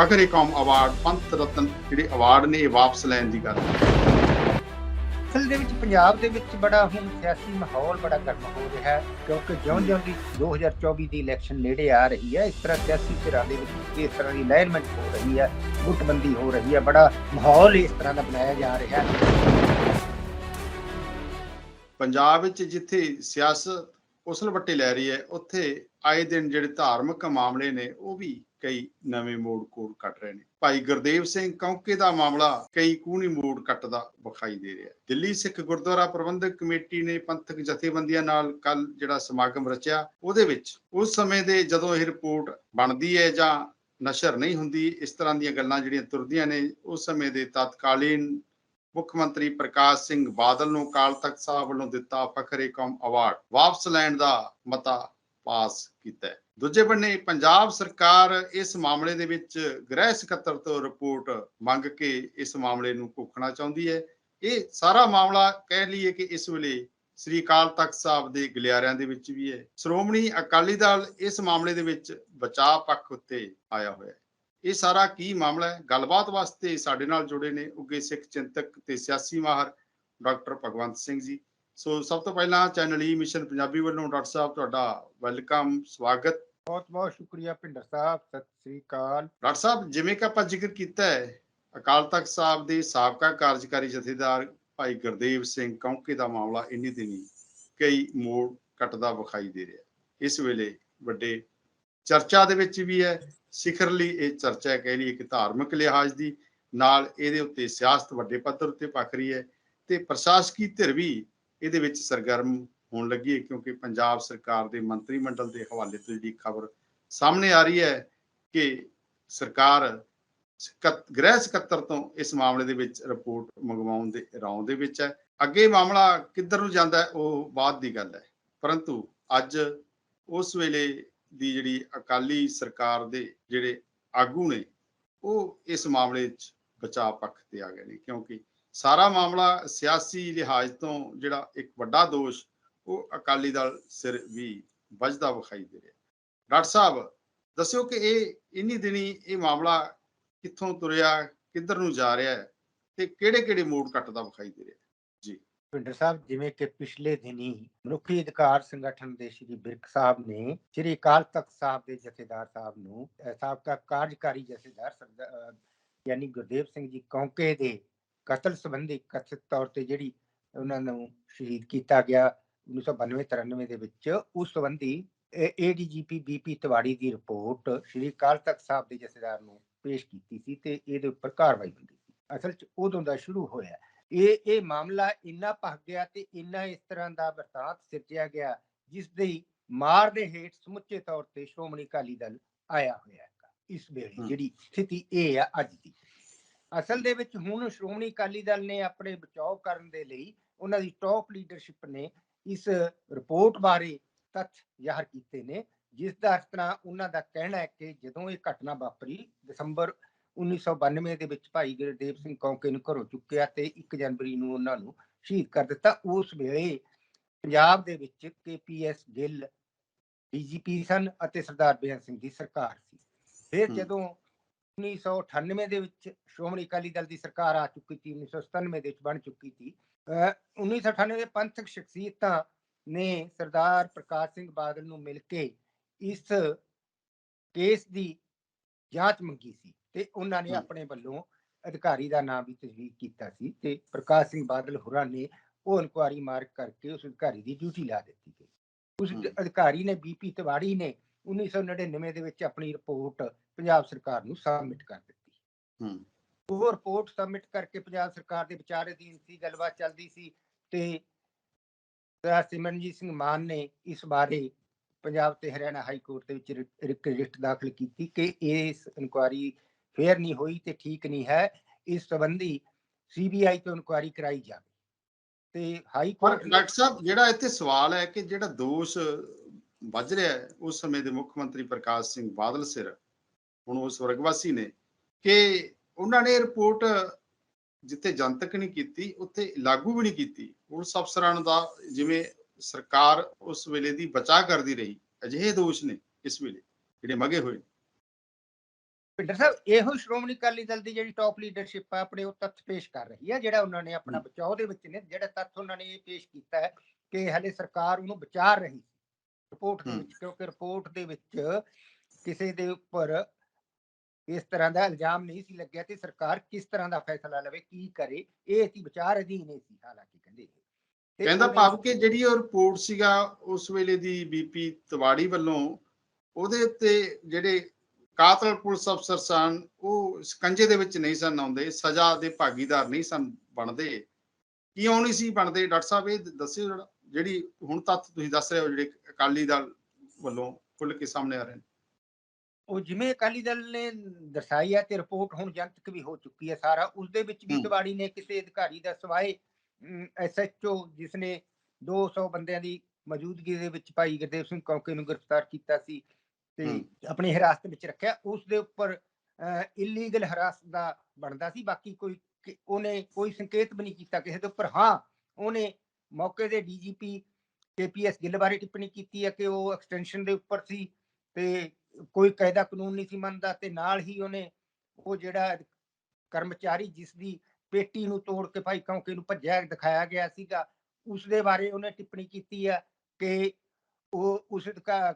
ਫਖਰੇ ਕੌਮ ਅਵਾਰਡ ਪੰਥ ਰਤਨ ਜਿਹੜੇ ਅਵਾਰਡ ਨੇ ਇਹ ਵਾਪਸ ਲੈਣ ਦੀ ਗੱਲ। ਅਸਲ ਦੇ ਵਿੱਚ ਪੰਜਾਬ ਦੇ ਵਿੱਚ ਬੜਾ ਹੁਣ ਸਿਆਸੀ ਮਾਹੌਲ ਬੜਾ ਗਰਮ ਹੋ ਰਿਹਾ ਹੈ ਕਿਉਂਕਿ ਜਿਉਂ-ਜਿਉਂ ਦੀ 2024 ਦੀ ਇਲੈਕਸ਼ਨ ਨੇੜੇ ਆ ਰਹੀ ਹੈ ਇਸ ਤਰ੍ਹਾਂ ਸਿਆਸੀ ਧਿਰਾਂ ਦੇ ਵਿੱਚ ਇਸ ਤਰ੍ਹਾਂ ਦੀ ਅਲਾਈਨਮੈਂਟ ਹੋ ਰਹੀ ਹੈ ਗੁੱਟਬੰਦੀ ਹੋ ਰਹੀ ਹੈ ਬੜਾ ਮਾਹੌਲ ਇਸ ਤਰ੍ਹਾਂ ਦਾ ਬਣਾਇਆ ਜਾ ਰਿਹਾ ਹੈ ਪੰਜਾਬ ਵਿੱਚ ਜਿੱਥੇ ਸਿਆਸਤ ਉਸਲਵੱਟੇ ਲੈ ਰਹੀ ਹੈ ਉੱਥੇ ਆਏ ਦਿਨ ਜਿਹੜੇ ਧਾਰਮਿਕ ਮਾਮਲੇ ਨੇ ਉਹ ਵੀ ਕਈ ਨਵੇਂ ਮੋੜ ਕੋੜ ਕੱਟ ਰਹੇ ਨੇ। ਭਾਈ ਗੁਰਦੇਵ ਸਿੰਘ ਕੌਂਕੇ ਦਾ ਮਾਮਲਾ ਕਈ ਕੂਣੀ ਮੋੜ ਕੱਟਦਾ ਵਿਖਾਈ ਦੇ ਰਿਹਾ ਦਿੱਲੀ ਸਿੱਖ ਗੁਰਦੁਆਰਾ ਪ੍ਰਬੰਧਕ ਕਮੇਟੀ ਨੇ ਪੰਥਕ ਜਥੇਬੰਦੀਆਂ ਨਾਲ ਕੱਲ ਜਿਹੜਾ ਸਮਾਗਮ ਰਚਿਆ, ਉਹਦੇ ਵਿੱਚ ਉਸ ਸਮੇਂ ਦੇ ਜਦੋਂ ਇਹ ਰਿਪੋਰਟ ਬਣਦੀ ਹੈ ਜਾਂ ਨਸ਼ਰ ਨਹੀਂ ਹੁੰਦੀ, ਇਸ ਤਰ੍ਹਾਂ ਦੀਆਂ ਗੱਲਾਂ ਜਿਹੜੀਆਂ ਤੁਰਦੀਆਂ ਨੇ, ਉਸ ਸਮੇਂ ਦੇ ਤਤਕਾਲੀਨ ਮੁੱਖ ਮੰਤਰੀ ਪ੍ਰਕਾਸ਼ ਸਿੰਘ ਬਾਦਲ ਨੂੰ ਅਕਾਲ ਤਖਤ ਸਾਹਿਬ ਵੱਲੋਂ ਦਿੱਤਾ ਫਖਰੇ ਕੌਮ ਅਵਾਰਡ। ਵਾਪਸ ਲੈਣ ਦਾ ਮਤਾ ਪਾਸ ਕੀਤਾ ਦੂਜੇ ਬੰਨੇ ਪੰਜਾਬ ਸਰਕਾਰ ਇਸ ਮਾਮਲੇ ਦੇ ਵਿੱਚ ਗ੍ਰਹਿ ਸਕੱਤਰ ਤੋਂ ਰਿਪੋਰਟ ਮੰਗ ਕੇ ਇਸ ਮਾਮਲੇ ਨੂੰ ਘੋਖਣਾ ਚਾਹੁੰਦੀ ਹੈ। ਇਹ ਸਾਰਾ ਮਾਮਲਾ ਕਹਿ ਲਈਏ ਕਿ ਇਸ ਵੇਲੇ ਸ੍ਰੀ ਅਕਾਲ ਤਖਤ ਸਾਹਿਬ ਦੇ ਗਲਿਆਰਿਆਂ ਦੇ ਵਿੱਚ ਵੀ ਹੈ। ਸ਼੍ਰੋਮਣੀ ਅਕਾਲੀ ਦਲ ਇਸ ਮਾਮਲੇ ਦੇ ਵਿੱਚ ਬਚਾਅ ਪੱਖ ਉੱਤੇ ਆਇਆ ਹੋਇਆ ਹੈ। ਇਹ ਸਾਰਾ ਕੀ ਮਾਮਲਾ ਹੈ? ਗੱਲਬਾਤ ਵਾਸਤੇ ਸਾਡੇ ਨਾਲ ਜੁੜੇ ਨੇ ਉੱਗੇ ਸਿੱਖ ਚਿੰਤਕ ਤੇ ਸਿਆਸੀ ਮਾਹਰ ਡਾਕਟਰ ਭਗਵੰਤ ਸਿੰਘ ਜੀ। ਸੋ ਸਭ ਤੋਂ ਪਹਿਲਾਂ ਚੈਨਲ ਈ ਮਿਸ਼ਨ ਪੰਜਾਬੀ ਵੱਲੋਂ ਡਾਕਟਰ ਸਾਹਿਬ ਤੁਹਾਡਾ ਵੈਲਕਮ ਸਵਾਗਤ। ਬਹੁਤ ਬਹੁਤ ਸ਼ੁਕਰੀਆ ਭਿੰਡਰ ਸਾਹਿਬ ਸਤਿ ਸ੍ਰੀ ਅਕਾਲ। ਡਾਕਟਰ ਸਾਹਿਬ ਜਿਵੇਂ ਕਿ ਆਪਾਂ ਜ਼ਿਕਰ ਕੀਤਾ ਹੈ ਅਕਾਲ ਤਖਤ ਸਾਹਿਬ ਦੇ ਸਾਬਕਾ ਕਾਰਜਕਾਰੀ ਜਥੇਦਾਰ ਭਾਈ ਗੁਰਦੇਵ ਸਿੰਘ ਕੌਂਕੇ ਦਾ ਮਾਮਲਾ ਇੰਨੀ ਦਿਨੀ ਕਈ ਮੋੜ ਕੱਟਦਾ ਵਿਖਾਈ ਦੇ ਰਿਹਾ। ਇਸ ਵੇਲੇ ਵੱਡੇ ਚਰਚਾ ਦੇ ਵਿੱਚ ਵੀ ਹੈ ਸਿਖਰਲੀ ਇਹ ਚਰਚਾ ਕਹਿ ਲਈਏ ਕਿ ਧਾਰਮਿਕ ਲਿਹਾਜ਼ ਦੀ ਨਾਲ ਇਹਦੇ ਉੱਤੇ ਸਿਆਸਤ ਵੱਡੇ ਪੱਧਰ ਉੱਤੇ ਪੱਕ ਰਹੀ ਹੈ ਤੇ ਪ੍ਰਸ਼ਾਸਕੀ ਧਿਰ ਵੀ ਇਹਦੇ ਵਿੱਚ ਸਰਗਰਮ ਹੋਣ ਲੱਗੀ ਹੈ ਕਿਉਂਕਿ ਪੰਜਾਬ ਸਰਕਾਰ ਦੇ ਮੰਤਰੀ ਮੰਡਲ ਦੇ ਹਵਾਲੇ ਤੋਂ ਜਿਹੜੀ ਖਬਰ ਸਾਹਮਣੇ ਆ ਰਹੀ ਹੈ ਕਿ ਸਰਕਾਰ ਗ੍ਰਹਿ ਸਕੱਤਰ ਤੋਂ ਇਸ ਮਾਮਲੇ ਦੇ ਵਿੱਚ ਰਿਪੋਰਟ ਮੰਗਵਾਉਣ ਦੇ ਰੌਂ ਦੇ ਵਿੱਚ ਹੈ। ਅੱਗੇ ਮਾਮਲਾ ਕਿੱਧਰ ਨੂੰ ਜਾਂਦਾ ਉਹ ਬਾਅਦ ਦੀ ਗੱਲ ਹੈ। ਪਰੰਤੂ ਅੱਜ ਉਸ ਵੇਲੇ ਦੀ ਜਿਹੜੀ ਅਕਾਲੀ ਸਰਕਾਰ ਦੇ ਜਿਹੜੇ ਆਗੂ ਨੇ, ਉਹ ਇਸ ਮਾਮਲੇ 'ਚ ਬਚਾਅ ਪੱਖ ਤੇ ਆ ਗਏ ਨੇ ਕਿਉਂਕਿ ਸਾਰਾ ਮਾਮਲਾ ਸਿਆਸੀ ਲਿਹਾਜ਼ ਤੋਂ ਜਿਹੜਾ ਇੱਕ ਵੱਡਾ ਦੋਸ਼, ਉਹ ਅਕਾਲੀ ਦਲ ਸਿਰ ਵੀ ਵੱਜਦਾ ਵਿਖਾਈ ਦੇ ਰਿਹਾ। ਡਾਕਟਰ ਸਾਹਿਬ, ਦੱਸਿਓ ਕਿ ਇਹ ਇੰਨੀ ਦਿਨੀ ਇਹ ਮਾਮਲਾ ਕਿੱਥੋਂ ਤੁਰਿਆ, ਕਿੱਧਰ ਨੂੰ ਜਾ ਰਿਹਾ ਹੈ ਤੇ ਕਿਹੜੇ ਕਿਹੜੇ ਮੋੜ ਕੱਟਦਾ ਵਿਖਾਈ ਦੇ ਰਿਹਾ ਭਿੰਡਰ ਸਾਹਿਬ, ਜਿਵੇਂ ਕਿ ਪਿਛਲੇ ਦਿਨੀ ਮਨੁੱਖੀ ਅਧਿਕਾਰ ਸੰਗਠਨ ਦੇ ਸ਼੍ਰੀ ਬਿਰਕ ਸਾਹਿਬ ਨੇ ਸ਼੍ਰੀ ਅਕਾਲ ਤਖਤ ਸਾਹਿਬ ਦੇ ਜਥੇਦਾਰ ਸਾਹਿਬ ਨੂੰ ਸਾਬਕਾ ਕਾਰਜਕਾਰੀ ਜਥੇਦਾਰ ਯਾਨੀ ਗੁਰਦੇਵ ਸਿੰਘ ਜੀ ਕੌਂਕੇ ਦੇ ਕਤਲ ਸੰਬੰਧੀ ਕਥਿਤ ਤੌਰ ਤੇ ਜਿਹੜੀ ਉਹਨਾਂ ਨੂੰ ਸ਼ਹੀਦ ਕੀਤਾ ਗਿਆ 1992 93 ਦੇ ਵਿੱਚ ਉਸ ਸੰਬੰਧੀ ਏਡੀਜੀਪੀ ਬੀਪੀ ਤਿਵਾੜੀ ਦੀ ਰਿਪੋਰਟ ਸ਼੍ਰੀ ਅਕਾਲ ਤਖਤ ਸਾਹਿਬ ਦੇ ਜਥੇਦਾਰ ਨੂੰ ਪੇਸ਼ ਕੀਤੀ ਸੀ ਤੇ ਇਹਦੇ ਉੱਪਰ ਕਾਰਵਾਈ ਹੁੰਦੀ ਸੀ। ਅਸਲ 'ਚ ਉਦੋਂ ਦਾ ਸ਼ੁਰੂ ਹੋਇਆ। ਇਹ ਇਹ ਮਾਮਲਾ ਇੰਨਾ ਭਖ ਗਿਆ ਤੇ ਇੰਨਾ ਇਸ ਤਰ੍ਹਾਂ ਦਾ ਵਰਤਾਂਤ ਸਿਰਜਿਆ ਗਿਆ ਜਿਸ ਦੀ ਮਾਰ ਦੇ ਹੇਠ ਸਮੁੱਚੇ ਤੌਰ ਤੇ ਸ਼੍ਰੋਮਣੀ ਅਕਾਲੀ ਦਲ ਆਇਆ ਹੋਇਆ ਹੈ ਇਸ ਵੇਲੇ। ਜਿਹੜੀ ਸਥਿਤੀ ਇਹ ਆ ਅੱਜ ਦੀ। ਅਸਲ ਦੇ ਵਿੱਚ ਹੁਣ ਸ਼੍ਰੋਮਣੀ ਅਕਾਲੀ ਦਲ ਨੇ ਆਪਣੇ ਬਚਾਅ ਕਰਨ ਦੇ ਲਈ ਉਹਨਾਂ ਦੀ ਟੌਪ ਲੀਡਰਸ਼ਿਪ ਨੇ ਇਸ ਰਿਪੋਰਟ ਬਾਰੇ ਤੱਥ ਜ਼ਾਹਰ ਕੀਤੇ ਨੇ ਜਿਸ ਦਾ ਇਸ ਤਰ੍ਹਾਂ ਉਹਨਾਂ ਦਾ ਕਹਿਣਾ ਹੈ ਕਿ ਜਦੋਂ ਇਹ ਘਟਨਾ ਵਾਪਰੀ ਦਸੰਬਰ 1992 ਦੇ ਵਿੱਚ ਭਾਈ ਗੁਰਦੇਵ ਸਿੰਘ ਕੌਂਕੇ ਨੂੰ ਘਰੋਂ ਚੁੱਕਿਆ ਤੇ 1 ਜਨਵਰੀ ਨੂੰ ਉਹਨਾਂ ਨੂੰ ਸ਼ਹੀਦ ਕਰ ਦਿੱਤਾ ਉਸ ਵੇਲੇ ਪੰਜਾਬ ਦੇ ਵਿੱਚ ਕੇਪੀਐਸ ਗਿੱਲ ਡੀਜੀਪੀ ਸਨ ਅਤੇ ਸਰਦਾਰ ਬੇਅੰਤ ਸਿੰਘ ਦੀ ਸਰਕਾਰ ਸੀ ਫਿਰ। ਜਦੋਂ 1998 ਦੇ ਵਿੱਚ ਸ਼੍ਰੋਮਣੀ ਅਕਾਲੀ ਦਲ ਦੀ ਸਰਕਾਰ ਆ ਚੁੱਕੀ ਸੀ 1997 ਦੇ ਵਿੱਚ ਬਣ ਚੁੱਕੀ ਸੀ ਅਹ 1998 ਦੇ ਪੰਥਕ ਸ਼ਖਸੀਅਤਾਂ ਨੇ ਸਰਦਾਰ ਪ੍ਰਕਾਸ਼ ਸਿੰਘ ਬਾਦਲ ਨੂੰ ਮਿਲ ਕੇ ਇਸ ਕੇਸ ਦੀ ਜਾਂਚ ਮੰਗੀ ਸੀ ਤੇ ਉਹਨਾਂ ਨੇ। ਆਪਣੇ ਵੱਲੋਂ ਅਧਿਕਾਰੀ ਦਾ ਨਾਮ ਵੀ ਤਜਵੀਜ਼ ਕੀਤਾ ਸੀ ਤੇ ਪ੍ਰਕਾਸ਼ ਸਿੰਘ ਬਾਦਲ ਹੋਰਾਂ ਨੇ ਉਹ ਇਨਕੁਆਰੀ ਮਾਰਕ ਕਰਕੇ ਉਸ ਅਧਿਕਾਰੀ ਦੀ ਡਿਊਟੀ ਲਾ ਦਿੱਤੀ ਗਈ ਉਸ। ਅਧਿਕਾਰੀ ਨੇ ਬੀਪੀ ਤਿਵਾੜੀ ਨੇ 1999 ਦੇ ਵਿੱਚ ਆਪਣੀ ਰਿਪੋਰਟ ਪੰਜਾਬ ਸਰਕਾਰ ਨੂੰ ਸਬਮਿਟ ਕਰ ਦਿੱਤੀ। ਹੂੰ। ਉਹ ਰਿਪੋਰਟ ਸਬਮਿਟ ਕਰਕੇ ਪੰਜਾਬ ਸਰਕਾਰ ਦੇ ਵਿਚਾਰ ਅਧੀਨ ਸੀ ਗੱਲਬਾਤ ਚੱਲਦੀ ਸੀ ਤੇ ਸਿਮਰਨਜੀਤ ਸਿੰਘ ਮਾਨ ਨੇ ਇਸ ਬਾਰੇ ਪੰਜਾਬ ਤੇ ਹਰਿਆਣਾ ਹਾਈ ਕੋਰਟ ਦੇ ਵਿੱਚ ਰਿਟ ਦਾਖਲ ਕੀਤੀ ਕਿ ਇਸ ਇਨਕੁਆਰੀ ਫੇਅਰ ਨਹੀਂ ਹੋਈ ਤੇ ਠੀਕ ਨਹੀਂ ਹੈ। ਇਸ ਸੰਬੰਧੀ ਸੀਬੀਆਈ ਤੋਂ ਇਨਕੁਆਰੀ ਕਰਾਈ ਜਾਵੇ। ਤੇ ਹਾਈ ਕੋਰਟ ਡਾਕਟਰ ਸਾਹਿਬ ਜਿਹੜਾ ਇੱਥੇ ਸਵਾਲ ਹੈ ਕਿ ਜਿਹੜਾ ਦੋਸ਼ ਵੱਜ ਰਿਹਾ ਉਸ ਸਮੇਂ ਦੇ ਮੁੱਖ ਮੰਤਰੀ ਪ੍ਰਕਾਸ਼ ਸਿੰਘ ਬਾਦਲ ਸਿਰ ਹੁਣ ਉਹ ਸਵਰਗਵਾਸੀ ਨੇ ਕਿ ਉਹਨਾਂ ਨੇ ਰਿਪੋਰਟ ਜਿੱਥੇ ਜਨਤਕ ਨਹੀਂ ਕੀਤੀ ਉੱਥੇ ਲਾਗੂ ਵੀ ਨਹੀਂ ਕੀਤੀ ਪੁਲਿਸ ਅਫਸਰਾਂ ਦਾ ਜਿਵੇਂ ਸਰਕਾਰ ਉਸ ਵੇਲੇ ਦੀ ਬਚਾਅ ਕਰਦੀ ਰਹੀ ਅਜਿਹੇ ਦੋਸ਼ ਨੇ ਇਸ ਵੇਲੇ ਜਿਹੜੇ ਮਗੇ ਹੋਏ। ਭਿੰਡਰ ਸਾਹਿਬ ਇਹੋ ਸ਼੍ਰੋਮਣੀ ਅਕਾਲੀ ਦਲ ਦੀ ਜਿਹੜੀ ਟਾਪ ਲੀਡਰਸ਼ਿਪ ਆ ਆਪਣੇ ਉਹ ਤੱਥ ਪੇਸ਼ ਕਰ ਰਹੀ ਹੈ ਜਿਹੜਾ ਉਹਨਾਂ ਨੇ ਆਪਣਾ। ਬਚਾਓ ਦੇ ਵਿੱਚ ਨੇ ਜਿਹੜਾ ਤੱਥ ਉਹਨਾਂ ਨੇ ਇਹ ਪੇਸ਼ ਕੀਤਾ ਹੈ ਕਿ ਹਲੇ ਸਰਕਾਰ ਉਹਨੂੰ ਵਿਚਾਰ ਰਹੀ ਰਿਪੋਰਟ ਦੇ। ਵਿੱਚ ਕਿਉਂਕਿ ਰਿਪੋਰਟ ਦੇ ਵਿੱਚ ਕਿਸੇ ਦੇ ਉੱਪਰ ਇਸ ਤਰ੍ਹਾਂ ਦਾ ਇਲਜ਼ਾਮ ਨਹੀਂ ਸੀ ਲੱਗਿਆ ਤੇ ਸਰਕਾਰ ਕਿਸ ਤਰ੍ਹਾਂ ਦਾ ਫੈਸਲਾ ਲਵੇ ਕੀ ਕਰੇ ਇਹ ਸੀ ਵਿਚਾਰ ਅਧੀਨ ਸੀ ਹਾਲਾਂਕਿ ਕਹਿੰਦੇ ਕਹਿੰਦਾ ਭਾਵ ਕਿ ਜਿਹੜੀ ਉਹ ਰਿਪੋਰਟ ਸੀਗਾ ਉਸ ਵੇਲੇ ਦੀ ਬੀਪੀ ਤਵਾੜੀ ਵੱਲੋਂ ਉਹਦੇ ਉੱਤੇ ਜਿਹੜੇ ਕਾਤਲ ਪੁਲਿਸ ਅਫਸਰ ਸਨ ਉਹ ਸਕੰਜੇ ਦੇ ਵਿੱਚ ਨਹੀਂ ਸਨ ਆਉਂਦੇ ਸਜ਼ਾ ਦੇ ਭਾਗੀਦਾਰ ਨਹੀਂ ਸਨ ਬਣਦੇ। ਕਿਉਂ ਨਹੀਂ ਸੀ ਬਣਦੇ? ਡਾਕਟਰ ਸਾਹਿਬ ਇਹ ਦੱਸਿਓ ਜਿਹੜਾ ਜਿਹੜੀ ਹੁਣ ਤੱਕ ਤੁਸੀਂ ਦੱਸ ਰਹੇ ਹੋ ਜਿਹੜੇ ਅਕਾਲੀ ਦਲ ਵੱਲੋਂ ਖੁੱਲ ਕੇ ਸਾਹਮਣੇ ਆ ਰਹੇ ਨੇ। ਉਹ ਜਿਵੇਂ ਅਕਾਲੀ ਦਲ ਨੇ ਦਰਸਾਈ ਹੈ ਤੇ ਰਿਪੋਰਟ ਹੁਣ ਜਨਤਕ ਵੀ ਹੋ ਚੁੱਕੀ ਹੈ ਸਾਰਾ ਉਸ ਦੇ ਵਿੱਚ ਵੀ। ਤਿਵਾੜੀ ਨੇ ਕਿਸੇ ਅਧਿਕਾਰੀ ਦਾ ਸਵਾਏ ਐਸਐਚਓ ਜਿਸ ਨੇ 200 ਬੰਦਿਆਂ ਦੀ ਮੌਜੂਦਗੀ ਦੇ ਵਿੱਚ ਭਾਈ ਗੁਰਦੇਵ ਸਿੰਘ ਕੌਂਕੇ ਨੂੰ ਗ੍ਰਿਫਤਾਰ ਕੀਤਾ ਸੀ ਤੇ। ਆਪਣੀ ਹਿਰਾਸਤ ਵਿੱਚ ਰੱਖਿਆ ਉਸ ਦੇ ਉੱਪਰ ਇਲੀਗਲ ਹਰਾਸਤ ਦਾ ਬਣਦਾ ਸੀ ਬਾਕੀ ਕੋਈ ਉਹਨੇ ਕੋਈ ਸੰਕੇਤ ਵੀ ਨਹੀਂ ਕੀਤਾ ਕਿਸੇ ਦੇ ਉੱਪਰ ਹਾਂ ਉਹਨੇ ਮੌਕੇ ਦੇ ਡੀਜੀਪੀ ਕੇਪੀਐਸ ਗਿੱਲ ਬਾਰੇ ਟਿੱਪਣੀ ਕੀਤੀ ਹੈ ਕਿ ਉਹ ਐਕਸਟੈਂਸ਼ਨ ਦੇ ਉੱਪਰ ਸੀ ਤੇ ਕੋਈ ਕਾਇਦਾ ਕਾਨੂੰਨ ਨਹੀਂ ਸੀ ਮੰਨਦਾ ਤੇ ਨਾਲ ਹੀ ਉਹਨੇ ਉਹ ਜਿਹੜਾ ਕਰਮਚਾਰੀ ਜਿਸ ਦੀ ਪੇਟੀ ਨੂੰ ਤੋੜ ਕੇ ਭਾਈ ਕੌਂਕੇ ਨੂੰ ਭੱਜਿਆ ਦਿਖਾਇਆ ਗਿਆ ਸੀਗਾ ਉਸ ਦੇ ਬਾਰੇ ਉਹਨੇ ਟਿੱਪਣੀ ਕੀਤੀ ਹੈ ਕਿ ਉਹ ਉਸ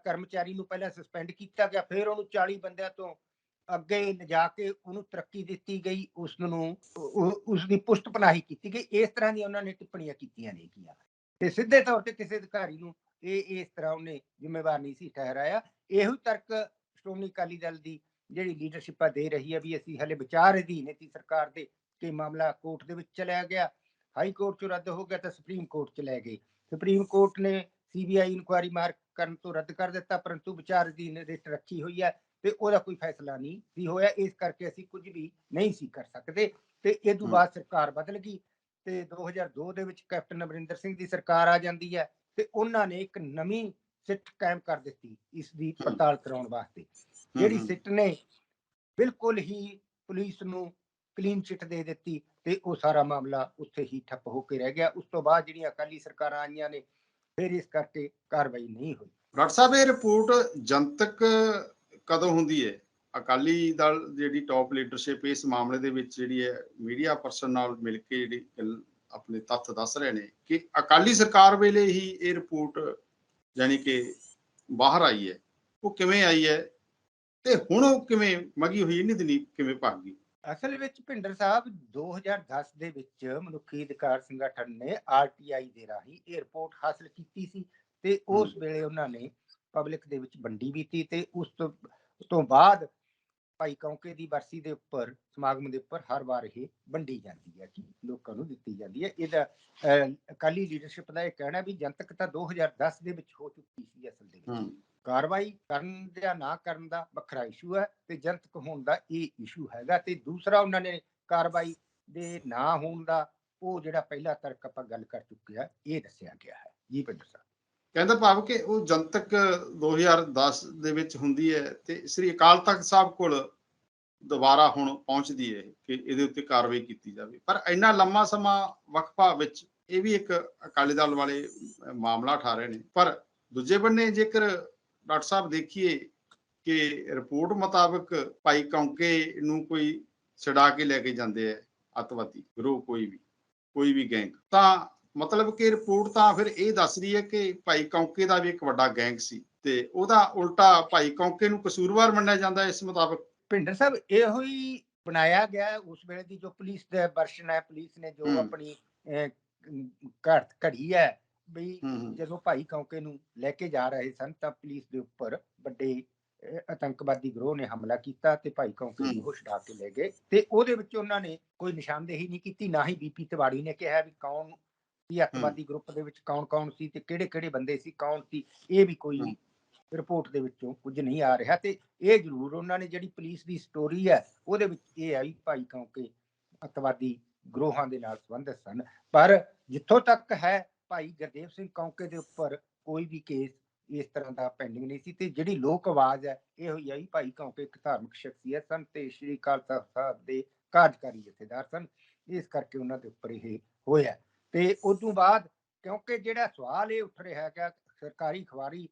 ਕਰਮਚਾਰੀ ਨੂੰ ਪਹਿਲਾਂ ਸਸਪੈਂਡ ਕੀਤਾ ਗਿਆ, ਫਿਰ ਉਹਨੂੰ 40 ਬੰਦਿਆਂ ਤੋਂ ਅੱਗੇ ਲਿਜਾ ਕੇ ਉਹਨੂੰ ਤਰੱਕੀ ਦਿੱਤੀ ਗਈ ਉਸ ਨੂੰ ਉਸ ਦੀ ਪੁਸ਼ਟ ਪਨਾਹੀ ਕੀਤੀ ਗਈ। ਇਸ ਤਰ੍ਹਾਂ ਦੀ ਉਹਨਾਂ ਨੇ ਟਿੱਪਣੀਆਂ ਕੀਤੀਆਂ ਨੇ ਕੀਆਂ ਤੇ ਸਿੱਧੇ ਤੌਰ ਤੇ ਕਿਸੇ ਅਧਿਕਾਰੀ ਨੂੰ ਇਹ ਇਸ ਤਰ੍ਹਾਂ ਉਹਨੇ ਜ਼ਿੰਮੇਵਾਰ ਨਹੀਂ ਸੀ ਠਹਿਰਾਇਆ। ਇਹੋ ਹੀ ਤਰਕ ਸ਼੍ਰੋਮਣੀ ਅਕਾਲੀ ਦਲ ਦੀ ਜਿਹੜੀ ਲੀਡਰਸ਼ਿਪ ਆ ਦੇ ਰਹੀ ਹੈ ਵੀ ਅਸੀਂ ਹਲੇ ਵਿਚਾਰ ਅਧੀਨ ਸੀ ਸਰਕਾਰ ਦੇ ਕਿ ਮਾਮਲਾ ਕੋਰਟ ਦੇ ਵਿੱਚ ਚਲਿਆ ਗਿਆ। ਹਾਈ ਕੋਰਟ ਚ ਰੱਦ ਹੋ ਗਿਆ ਤਾਂ ਸੁਪਰੀਮ ਕੋਰਟ ਚ ਲੈ ਗਏ। ਸੁਪਰੀਮ ਕੋਰਟ ਨੇ ਸੀਬੀਆਈ ਇਨਕੁਆਇਰੀ ਮਾਰ ਕਰਨ ਤੋਂ ਰੱਦ ਕਰ ਦਿੱਤਾ ਪਰੰਤੂ ਵਿਚਾਰ ਅਧੀਨ ਰਿਟ ਰੱਖੀ ਹੋਈ ਹੈ ਤੇ ਉਹਦਾ ਕੋਈ ਫੈਸਲਾ ਨਹੀਂ ਸੀ ਹੋਇਆ। ਇਸ ਕਰਕੇ ਅਸੀਂ ਕੁਝ ਵੀ ਨਹੀਂ ਸੀ ਕਰ ਸਕਦੇ ਤੇ ਇਹ ਤੋਂ। ਬਾਅਦ ਸਰਕਾਰ ਬਦਲ ਗਈ ਤੇ 2002 ਦੇ ਵਿੱਚ ਕੈਪਟਨ ਅਮਰਿੰਦਰ ਸਿੰਘ ਦੀ ਸਰਕਾਰ ਆ ਜਾਂਦੀ ਹੈ ਤੇ ਉਹਨਾਂ ਨੇ ਇੱਕ ਨਵੀਂ ਸਿੱਟ ਕਾਇਮ ਕਰ ਦਿੱਤੀ ਇਸ ਦੀ। ਪੜਤਾਲ ਕਰਾਉਣ ਵਾਸਤੇ ਜਿਹੜੀ। ਸਿੱਟ ਨੇ ਬਿਲਕੁਲ ਹੀ ਪੁਲਿਸ ਨੂੰ ਕਲੀਨ ਚਿੱਟ ਦੇ ਦਿੱਤੀ ਤੇ ਉਹ ਸਾਰਾ ਮਾਮਲਾ ਉੱਥੇ ਹੀ ਠੱਪ ਹੋ ਕੇ ਰਹਿ ਗਿਆ ਉਸ ਤੋਂ ਬਾਅਦ ਜਿਹੜੀਆਂ ਅਕਾਲੀ ਸਰਕਾਰਾਂ ਆਈਆਂ ਨੇ ਫਿਰ ਇਸ ਕਰਕੇ ਕਾਰਵਾਈ ਨਹੀਂ ਹੋਈ ਡਾਕਟਰ ਸਾਹਿਬ ਇਹ ਰਿਪੋਰਟ ਜਨਤਕ ਕਦੋਂ ਹੁੰਦੀ ਹੈ ਅਕਾਲੀ ਦਲ ਜਿਹੜੀ ਟਾਪ ਲੀਡਰਸ਼ਿਪ ਇਸ ਮਾਮਲੇ ਦੇ ਵਿੱਚ ਜਿਹੜੀ ਹੈ ਮੀਡੀਆ ਪਰਸਨ ਨਾਲ ਮਿਲ ਕੇ ਜਿਹੜੀ ਆਪਣੇ ਤੱਥ ਦੱਸ ਰਹੇ ਨੇ ਕਿ ਅਕਾਲੀ ਸਰਕਾਰ ਵੇਲੇ ਹੀ ਇਹ ਰਿਪੋਰਟ ਯਾਨੀ ਕਿ ਬਾਹਰ ਆਈ ਹੈ। ਉਹ ਕਿਵੇਂ ਆਈ ਹੈ ਤੇ ਹੁਣ ਉਹ ਕਿਵੇਂ ਮਗੀ ਹੋਈ ਨਹੀਂ ਦਿਨੀ ਕਿਵੇਂ ਭੱਗ ਗਈ? ਅਸਲ ਵਿੱਚ ਭਿੰਡਰ ਸਾਹਿਬ 2010 ਦੇ ਵਿੱਚ ਮਨੁੱਖੀ ਅਧਿਕਾਰ ਸੰਗਠਨ ਨੇ ਆਰਟੀਆਈ ਦੇ ਰਾਹੀਂ ਇਹ ਰਿਪੋਰਟ ਹਾਸਲ ਕੀਤੀ ਸੀ ਤੇ ਉਸ ਵੇਲੇ ਉਹਨਾਂ ਨੇ ਪਬਲਿਕ ਦੇ ਵਿੱਚ ਵੰਡੀ ਵੀ ਤੋਂ ਉਸ ਤੋਂ ਬਾਅਦ ਭਾਈ ਕੌਂਕੇ ਦੀ ਬਰਸੀ ਦੇ ਉੱਪਰ ਸਮਾਗਮ ਦੇ ਉੱਪਰ ਹਰ ਵਾਰ ਇਹ ਵੰਡੀ ਜਾਂਦੀ ਹੈ ਕਿ ਲੋਕਾਂ ਨੂੰ ਦਿੱਤੀ ਜਾਂਦੀ ਹੈ। ਇਹਦਾ ਅਕਾਲੀ ਲੀਡਰਸ਼ਿਪ ਦਾ ਇਹ ਕਹਿਣਾ ਵੀ ਜਨਤਕ ਤਾਂ 2010 ਦੇ ਵਿੱਚ ਹੋ ਚੁੱਕੀ ਸੀ ਅਸਲ ਦੇ ਵਿੱਚ। ਕਾਰਵਾਈ ਕਰਨ ਜਾਂ ਨਾ ਕਰਨ ਦਾ ਵੱਖਰਾ ਇਸ਼ੂ ਹੈ ਤੇ ਜਨਤਕ ਹੋਣ ਦਾ ਇਹ ਇਸ਼ੂ ਹੈਗਾ ਤੇ ਦੂਸਰਾ ਉਹਨਾਂ ਨੇ ਕਾਰਵਾਈ ਦੇ ਨਾ ਹੋਣ ਦਾ ਉਹ ਜਿਹੜਾ ਪਹਿਲਾ ਤਰਕ ਆਪਾਂ ਗੱਲ ਕਰ ਚੁੱਕੇ ਆ ਇਹ ਦੱਸਿਆ ਗਿਆ ਹੈ। ਜੀ ਪਿੰਡਰ ਸਾਹਿਬ। ਕਹਿੰਦਾ ਭਾਵ ਕਿ ਉਹ ਜਨਤਕ 2010 ਦੇ ਵਿੱਚ ਹੁੰਦੀ ਹੈ ਤੇ ਸ੍ਰੀ ਅਕਾਲ ਤਖਤ ਸਾਹਿਬ ਕੋਲ ਦੁਬਾਰਾ ਹੁਣ ਪਹੁੰਚਦੀ ਹੈ ਕਿ ਇਹਦੇ ਉੱਤੇ ਕਾਰਵਾਈ ਕੀਤੀ ਜਾਵੇ। ਪਰ ਇੰਨਾ ਲੰਮਾ ਸਮਾਂ ਵਕਫਾ ਵਿੱਚ ਇਹ ਵੀ ਇੱਕ ਅਕਾਲੀ ਦਲ ਵਾਲੇ ਮਾਮਲਾ ਉਠਾ ਰਹੇ ਨੇ। ਪਰ ਦੂਜੇ ਬੰਨੇ ਜੇਕਰ ਡਾਕਟਰ ਸਾਹਿਬ ਦੇਖੀਏ ਕਿ ਰਿਪੋਰਟ ਮੁਤਾਬਕ ਭਾਈ ਕੌਂਕੇ ਨੂੰ ਕੋਈ ਛਡਾ ਕੇ ਲੈ ਕੇ ਜਾਂਦੇ ਆ ਅਤਵਾਦੀ, ਗਰੋਹ ਕੋਈ ਵੀ ਕੋਈ ਵੀ ਗੈਂਗ, ਤਾਂ ਮਤਲਬ ਕਿ ਰਿਪੋਰਟ ਤਾਂ ਫਿਰ ਇਹ ਦੱਸ ਰਹੀ ਹੈ ਕਿ ਭਾਈ ਕੌਂਕੇ ਦਾ ਵੀ ਇੱਕ ਵੱਡਾ ਗੈਂਗ ਸੀ ਤੇ ਉਹਦਾ ਉਲਟਾ ਭਾਈ ਕੌਂਕੇ ਨੂੰ ਕਸੂਰਵਾਰ ਮੰਨਿਆ ਜਾਂਦਾ ਇਸ ਮੁਤਾਬਕ। ਭਿੰਡਰ ਸਾਹਿਬ ਇਹੋ ਹੀ ਬਣਾਇਆ ਗਿਆ ਉਸ ਵੇਲੇ ਦੀ ਜੋ ਪੁਲਿਸ ਦਾ ਵਰਸ਼ਨ ਹੈ ਪੁਲਿਸ ਨੇ ਜੋ। ਆਪਣੀ ਘੜ ਘੜੀ ਹੈ ਵੀ ਜਦੋਂ ਭਾਈ ਕੌਂਕੇ ਨੂੰ ਲੈ ਕੇ ਜਾ ਰਹੇ ਸਨ ਤਾਂ ਪੁਲਿਸ ਦੇ ਉੱਪਰ ਵੱਡੇ ਆਤੰਕਵਾਦੀ ਗਰੋਹ ਨੇ ਹਮਲਾ ਕੀਤਾ ਤੇ ਭਾਈ ਕੌਂਕੇ ਨੂੰ ਉਹ ਛਡਾ ਕੇ ਲੈ ਗਏ ਤੇ ਉਹਦੇ ਵਿੱਚ ਉਹਨਾਂ ਨੇ ਕੋਈ ਨਿਸ਼ਾਨਦੇਹੀ ਨਹੀਂ ਕੀਤੀ ਨਾ ਹੀ ਬੀਪੀ ਤਿਵਾੜੀ ਨੇ ਕਿਹਾ ਵੀ ਕੌਣ ਸੀ ਅੱਤਵਾਦੀ ਗਰੁੱਪ ਦੇ ਵਿੱਚ ਕੌਣ ਕੌਣ ਸੀ ਤੇ ਕਿਹੜੇ ਕਿਹੜੇ ਬੰਦੇ ਸੀ ਕੌਣ ਸੀ ਇਹ ਵੀ ਕੋਈ। ਰਿਪੋਰਟ ਦੇ ਵਿੱਚੋਂ ਕੁਝ ਨਹੀਂ ਆ ਰਿਹਾ ਤੇ ਇਹ ਜ਼ਰੂਰ ਉਹਨਾਂ ਨੇ ਜਿਹੜੀ ਪੁਲਿਸ ਦੀ ਸਟੋਰੀ ਹੈ ਉਹਦੇ ਵਿੱਚ ਇਹ ਆਈ ਭਾਈ ਕੌਂਕੇ ਅੱਤਵਾਦੀ ਗਰੋਹਾਂ ਦੇ ਨਾਲ ਸੰਬੰਧਿਤ ਸਨ। ਪਰ ਜਿੱਥੋਂ ਤੱਕ ਹੈ ਭਾਈ ਗੁਰਦੇਵ ਸਿੰਘ ਕੌਂਕੇ ਦੇ ਉੱਪਰ ਕੋਈ ਵੀ ਕੇਸ ਇਸ ਤਰ੍ਹਾਂ ਦਾ ਪੈਂਡਿੰਗ ਨਹੀਂ ਸੀ ਤੇ ਜਿਹੜੀ ਲੋਕ ਆਵਾਜ਼ ਹੈ ਇਹ ਹੋਈ ਆਈ ਭਾਈ ਕੌਂਕੇ ਇੱਕ ਧਾਰਮਿਕ ਸ਼ਖਸੀਅਤ ਸਨ ਤੇ ਸ਼੍ਰੀ ਅਕਾਲ ਸਾਹਿਬ ਦੇ ਕਾਰਜਕਾਰੀ ਜਥੇਦਾਰ ਸਨ। ਇਸ ਕਰਕੇ ਉਹਨਾਂ ਦੇ ਉੱਪਰ ਇਹ ਹੋਇਆ। ਤੇ ਉਸ ਤੋਂ ਬਾਅਦ ਕਿਉਂਕਿ ਜਿਹੜਾ ਸਵਾਲ ਇਹ ਉੱਠ ਰਿਹਾ ਹੈਗਾ ਸਰਕਾਰੀ ਖਵਾਰੀ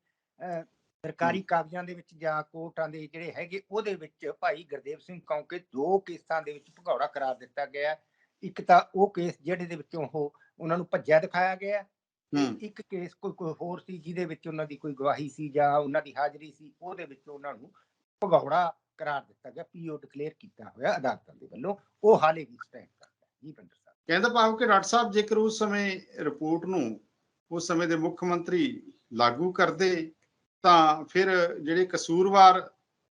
ਸਰਕਾਰੀ ਕਾਗਜ਼ਾਂ ਦੇ ਵਿੱਚ ਜਾਂ ਕੋਰਟਾਂ ਦੇ ਜਿਹੜੇ ਹੈਗੇ ਉਹਦੇ ਵਿੱਚ ਭਾਈ ਗੁਰਦੇਵ ਸਿੰਘ ਕੌਂਕੇ ਦੋ ਕੇਸਾਂ ਦੇ ਵਿੱਚ ਭਗੌੜਾ ਕਰਾਰ ਦਿੱਤਾ ਗਿਆ। ਇੱਕ ਤਾਂ ਉਹ ਕੇਸ ਜਿਹੜੇ ਦੇ ਵਿੱਚੋਂ ਉਹ ਉਹਨਾਂ ਨੂੰ ਭੱਜਿਆ ਦਿਖਾਇਆ ਗਿਆ ਇੱਕ ਕੇਸ ਕੋਈ ਕੋਈ ਹੋਰ ਸੀ ਜਿਹਦੇ ਵਿੱਚ ਉਹਨਾਂ ਦੀ ਕੋਈ ਗਵਾਹੀ ਸੀ ਜਾਂ ਉਹਨਾਂ ਦੀ ਹਾਜ਼ਰੀ ਸੀ ਉਹਦੇ ਵਿੱਚ ਉਹਨਾਂ ਨੂੰ ਭਗੌੜਾ ਕਰਾਰ ਦਿੱਤਾ ਗਿਆ ਪੀਓ ਡਿਕਲੇਅਰ ਕੀਤਾ ਹੋਇਆ ਅਦਾਲਤਾਂ ਦੇ ਵੱਲੋਂ। ਉਹ ਹਾਲੇ ਵੀ ਸਟੈਂਡ ਕਰਦਾ ਜੀ ਬੰਦਰ ਕਹਿੰਦਾ ਭਾਵ ਕਿ ਡਾਕਟਰ ਸਾਹਿਬ ਜੇਕਰ ਉਸ ਸਮੇਂ ਰਿਪੋਰਟ ਨੂੰ ਉਸ ਸਮੇਂ ਦੇ ਮੁੱਖ ਮੰਤਰੀ ਲਾਗੂ ਕਰਦੇ ਤਾਂ ਫਿਰ ਜਿਹੜੇ ਕਸੂਰਵਾਰ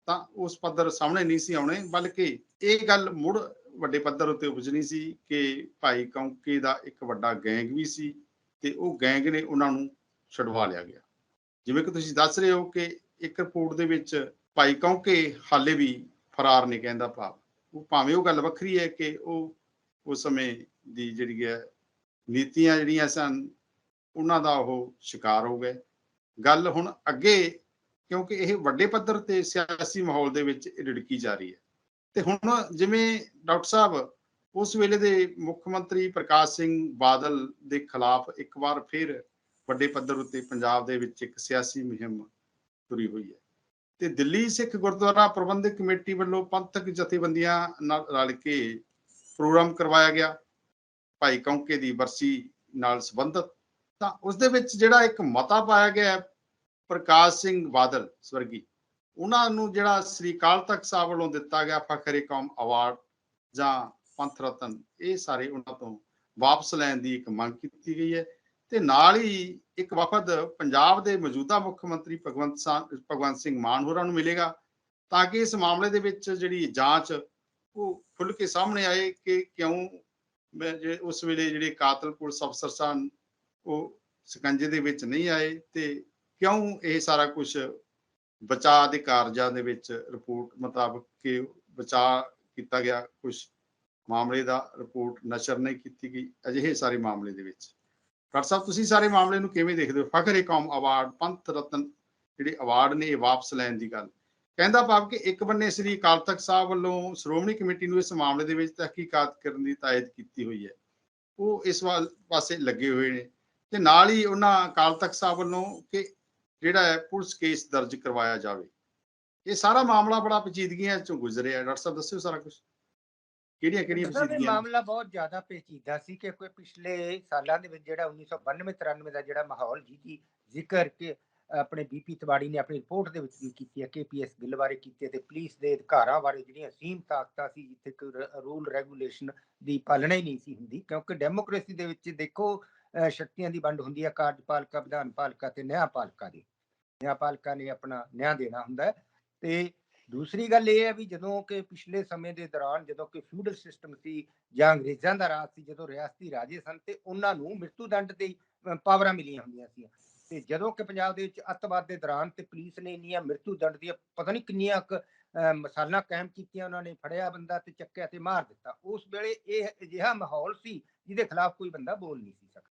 ਤਾਂ ਉਸ ਪੱਧਰ ਸਾਹਮਣੇ ਨਹੀਂ ਸੀ ਆਉਣੇ, ਬਲਕਿ ਇਹ ਗੱਲ ਮੁੜ ਵੱਡੇ ਪੱਧਰ ਉੱਤੇ ਉਪਜਣੀ ਸੀ ਕਿ ਭਾਈ ਕੌਂਕੇ ਦਾ ਇੱਕ ਵੱਡਾ ਗੈਂਗ ਵੀ ਸੀ ਤੇ ਉਹ ਗੈਂਗ ਨੇ ਉਹਨਾਂ ਨੂੰ ਛਡਵਾ ਲਿਆ ਗਿਆ। ਜਿਵੇਂ ਕਿ ਤੁਸੀਂ ਦੱਸ ਰਹੇ ਹੋ ਕਿ ਇੱਕ ਰਿਪੋਰਟ ਦੇ ਵਿੱਚ ਭਾਈ ਕੌਂਕੇ ਹਾਲੇ ਵੀ ਫਰਾਰ ਨੇ ਕਹਿੰਦਾ ਭਾਵ। ਉਹ ਭਾਵੇਂ ਉਹ ਗੱਲ ਵੱਖਰੀ ਹੈ ਕਿ ਉਹ ਉਸ ਸਮੇਂ ਦੀ ਜਿਹੜੀ ਹੈ, ਨੀਤੀਆਂ ਜਿਹੜੀਆਂ ਸਨ, ਉਹਨਾਂ ਦਾ ਉਹ ਸ਼ਿਕਾਰ ਹੋ ਗਏ। ਗੱਲ ਹੁਣ ਅੱਗੇ, ਕਿਉਂਕਿ ਇਹ ਵੱਡੇ ਪੱਧਰ ਤੇ ਸਿਆਸੀ ਮਾਹੌਲ ਦੇ ਵਿੱਚ ਇਹ ਜਾ ਰਹੀ ਹੈ। ਤੇ ਹੁਣ ਜਿਵੇਂ ਡਾਕਟਰ ਸਾਹਿਬ, ਉਸ ਵੇਲੇ ਦੇ ਮੁੱਖ ਮੰਤਰੀ ਪ੍ਰਕਾਸ਼ ਸਿੰਘ ਬਾਦਲ ਦੇ ਖਿਲਾਫ ਇੱਕ ਵਾਰ ਫਿਰ ਵੱਡੇ ਪੱਧਰ ਉੱਤੇ ਪੰਜਾਬ ਦੇ ਵਿੱਚ ਇੱਕ ਸਿਆਸੀ ਮੁਹਿੰਮ ਤੁਰੀ ਹੋਈ ਹੈ। ਤੇ ਦਿੱਲੀ ਸਿੱਖ ਗੁਰਦੁਆਰਾ ਪ੍ਰਬੰਧਕ ਕਮੇਟੀ ਵੱਲੋਂ ਪੰਥਕ ਜਥੇਬੰਦੀਆਂ ਨਾਲ ਰਲ ਕੇ ਪ੍ਰੋਗਰਾਮ ਕਰਵਾਇਆ ਗਿਆ। ਭਾਈ ਕੌਂਕੇ ਦੀ ਬਰਸੀ ਨਾਲ ਸੰਬੰਧਿਤ, ਤਾਂ ਉਸ ਦੇ ਵਿੱਚ ਜਿਹੜਾ ਇੱਕ ਮਤਾ ਪਾਇਆ ਗਿਆ ਪ੍ਰਕਾਸ਼ ਸਿੰਘ ਬਾਦਲ ਸਵਰਗੀ, ਉਹਨਾਂ ਨੂੰ ਜਿਹੜਾ ਸ੍ਰੀ ਅਕਾਲ ਤਖਤ ਸਾਹਿਬ ਵੱਲੋਂ ਦਿੱਤਾ ਗਿਆ ਫਖਰੇ ਕੌਮ ਅਵਾਰਡ ਜਾਂ ਪੰਥ ਰਤਨ, ਇਹ ਸਾਰੇ ਉਹਨਾਂ ਤੋਂ ਵਾਪਸ ਲੈਣ ਦੀ ਇੱਕ ਮੰਗ ਕੀਤੀ ਗਈ ਹੈ ਤੇ ਨਾਲ ਹੀ ਇੱਕ ਵਫਦ ਪੰਜਾਬ ਦੇ ਮੌਜੂਦਾ ਮੁੱਖ ਮੰਤਰੀ ਭਗਵੰਤ ਸਾ- ਭਗਵੰਤ ਸਿੰਘ ਮਾਨ ਹੋਰਾਂ ਨੂੰ ਮਿਲੇਗਾ, ਤਾਂ ਕਿ ਇਸ ਮਾਮਲੇ ਦੇ ਵਿੱਚ ਜਿਹੜੀ ਜਾਂਚ ਉਹ ਖੁੱਲ ਕੇ ਸਾਹਮਣੇ ਆਏ ਕਿ ਕਿਉਂ ਜੇ ਉਸ ਵੇਲੇ ਜਿਹੜੇ ਕਾਤਲ ਪੁਲਿਸ ਅਫਸਰ ਸਨ, ਉਹ ਸਕੰਜੇ ਦੇ ਵਿੱਚ ਨਹੀਂ ਆਏ ਤੇ ਕਿਉਂ ਇਹ ਸਾਰਾ ਕੁਝ ਬਚਾਅ ਦੇ ਕਾਰਜਾਂ ਦੇ ਵਿੱਚ ਰਿਪੋਰਟ ਮੁਤਾਬਕ ਕਿ ਬਚਾਅ ਕੀਤਾ ਗਿਆ ਕੁਝ ਮਾਮਲੇ ਦਾ ਰਿਪੋਰਟ ਨਸ਼ਰ ਨਹੀਂ ਕੀਤੀ ਗਈ, ਅਜਿਹੇ ਸਾਰੇ ਮਾਮਲੇ ਦੇ ਵਿੱਚ। ਡਾਕਟਰ ਸਾਹਿਬ, ਤੁਸੀਂ ਸਾਰੇ ਮਾਮਲੇ ਨੂੰ ਕਿਵੇਂ ਦੇਖਦੇ ਹੋ? ਫਖਰ ਏ ਕੌਮ ਅਵਾਰਡ, ਪੰਥ ਰਤਨ ਜਿਹੜੇ ਅਵਾਰਡ ਨੇ, ਇਹ ਵਾਪਸ ਲੈਣ ਦੀ ਗੱਲ। ਕਹਿੰਦਾ ਭਾਵ ਕਿ ਇੱਕ ਬੰਨੇ ਸ੍ਰੀ ਅਕਾਲ ਤਖਤ ਸਾਹਿਬ ਵੱਲੋਂ ਸ਼੍ਰੋਮਣੀ ਕਮੇਟੀ ਨੂੰ ਇਸ ਮਾਮਲੇ ਦੇ ਵਿੱਚ ਤਹਿਕੀਕਾਤ ਕਰਨ ਦੀ ਤਾਇਦ ਕੀਤੀ ਹੋਈ ਹੈ। ਉਹ ਇਸ ਪਾਸੇ ਲੱਗੇ ਹੋਏ ਨੇ ਤੇ ਨਾਲ ਹੀ ਉਹਨਾਂ ਅਕਾਲ ਤਖਤ ਸਾਹਿਬ ਵੱਲੋਂ ਕਿ ਜਿਹੜਾ ਹੈ ਪੁਲਿਸ ਕੇਸ ਦਰਜ ਕਰਵਾਇਆ ਜਾਵੇ। ਇਹ ਸਾਰਾ ਮਾਮਲਾ ਬੜਾ ਪੇਚੀਦਗੀਆਂ ਚੋਂ ਗੁਜ਼ਰਿਆ ਡਾਕਟਰ ਸਾਹਿਬ ਦੱਸਿਓ ਸਾਰਾ ਕੁਝ ਕਿਹੜੀਆਂ ਕਿਹੜੀਆਂ ਪੇਚੀਦਗੀਆਂ? ਮਾਮਲਾ ਬਹੁਤ ਜ਼ਿਆਦਾ ਪੇਚੀਦਾ ਸੀ ਕਿ ਕੋਈ ਪਿਛਲੇ ਸਾਲਾਂ ਦੇ ਵਿੱਚ ਜਿਹੜਾ 1992 93 ਦਾ ਜਿਹੜਾ ਮਾਹੌਲ ਜਿਹਦੀ ਜ਼ਿਕਰ ਕਿ ਆਪਣੇ ਬੀਪੀ ਤਿਵਾੜੀ ਨੇ ਆਪਣੀ ਰਿਪੋਰਟ ਦੇ ਵਿੱਚ ਵੀ ਕੀਤੀ ਹੈ ਕੇਪੀਐਸ ਬਿੱਲ ਬਾਰੇ ਕੀਤੀ ਹੈ ਤੇ ਪੁਲਿਸ ਦੇ ਅਧਿਕਾਰਾਂ ਬਾਰੇ ਜਿਹੜੀਆਂ ਸੀਮ ਤਾਕਤਾਂ ਸੀ, ਜਿੱਥੇ ਕੋਈ ਰੂਲ ਰੈਗੂਲੇਸ਼ਨ ਦੀ ਪਾਲਣਾ ਹੀ ਨਹੀਂ ਸੀ ਹੁੰਦੀ, ਕਿਉਂਕਿ ਡੈਮੋਕ੍ਰੇਸੀ ਦੇ ਵਿੱਚ ਦੇਖੋ ਸ਼ਕਤੀਆਂ ਦੀ ਵੰਡ ਹੁੰਦੀ ਹੈ, ਕਾਰਜਪਾਲਿਕਾ ਵਿਧਾਨ ਪਾਲਿਕਾ ਤੇ ਨਿਆਂਪਾਲਿਕਾ ਦੀ। ਨਿਆਂਪਾਲਿਕਾ ਨੇ ਆਪਣਾ ਨਿਆਂ ਦੇਣਾ ਹੁੰਦਾ ਹੈ ਤੇ ਦੂਸਰੀ ਗੱਲ ਇਹ ਹੈ ਵੀ ਜਦੋਂ ਕਿ ਪਿਛਲੇ ਸਮੇਂ ਦੇ ਦੌਰਾਨ ਜਦੋਂ ਕਿ ਫਿਊਡਲ ਸਿਸਟਮ ਸੀ ਜਾਂ ਅੰਗਰੇਜ਼ਾਂ ਦਾ ਰਾਜ ਸੀ, ਜਦੋਂ ਰਿਆਸਤੀ ਰਾਜੇ ਸਨ ਤੇ ਉਹਨਾਂ ਨੂੰ ਮ੍ਰਿਤੂ ਦੰਡ ਦੇ ਪਾਵਰਾਂ ਮਿਲੀਆਂ ਹੁੰਦੀਆਂ ਸੀ ਤੇ ਜਦੋਂ ਕਿ ਪੰਜਾਬ ਦੇ ਵਿੱਚ ਅੱਤਵਾਦ ਦੇ ਦੌਰਾਨ ਤੇ ਪੁਲਿਸ ਨੇ ਇੰਨੀਆਂ ਮ੍ਰਿਤੂ ਦੰਡ ਦੀਆਂ ਪਤਾ ਨਹੀਂ ਕਿੰਨੀਆਂ ਕੁ, ਕਾਇਮ ਕੀਤੀਆਂ ਉਹਨਾਂ ਨੇ ਫੜਿਆ ਬੰਦਾ ਤੇ ਚੱਕਿਆ ਤੇ ਮਾਰ ਦਿੱਤਾ। ਉਸ ਵੇਲੇ ਇਹ ਅਜਿਹਾ ਮਾਹੌਲ ਸੀ ਜਿਹਦੇ ਖਿਲਾਫ ਕੋਈ ਬੰਦਾ ਬੋਲ ਨਹੀਂ ਸੀ ਸਕਦਾ।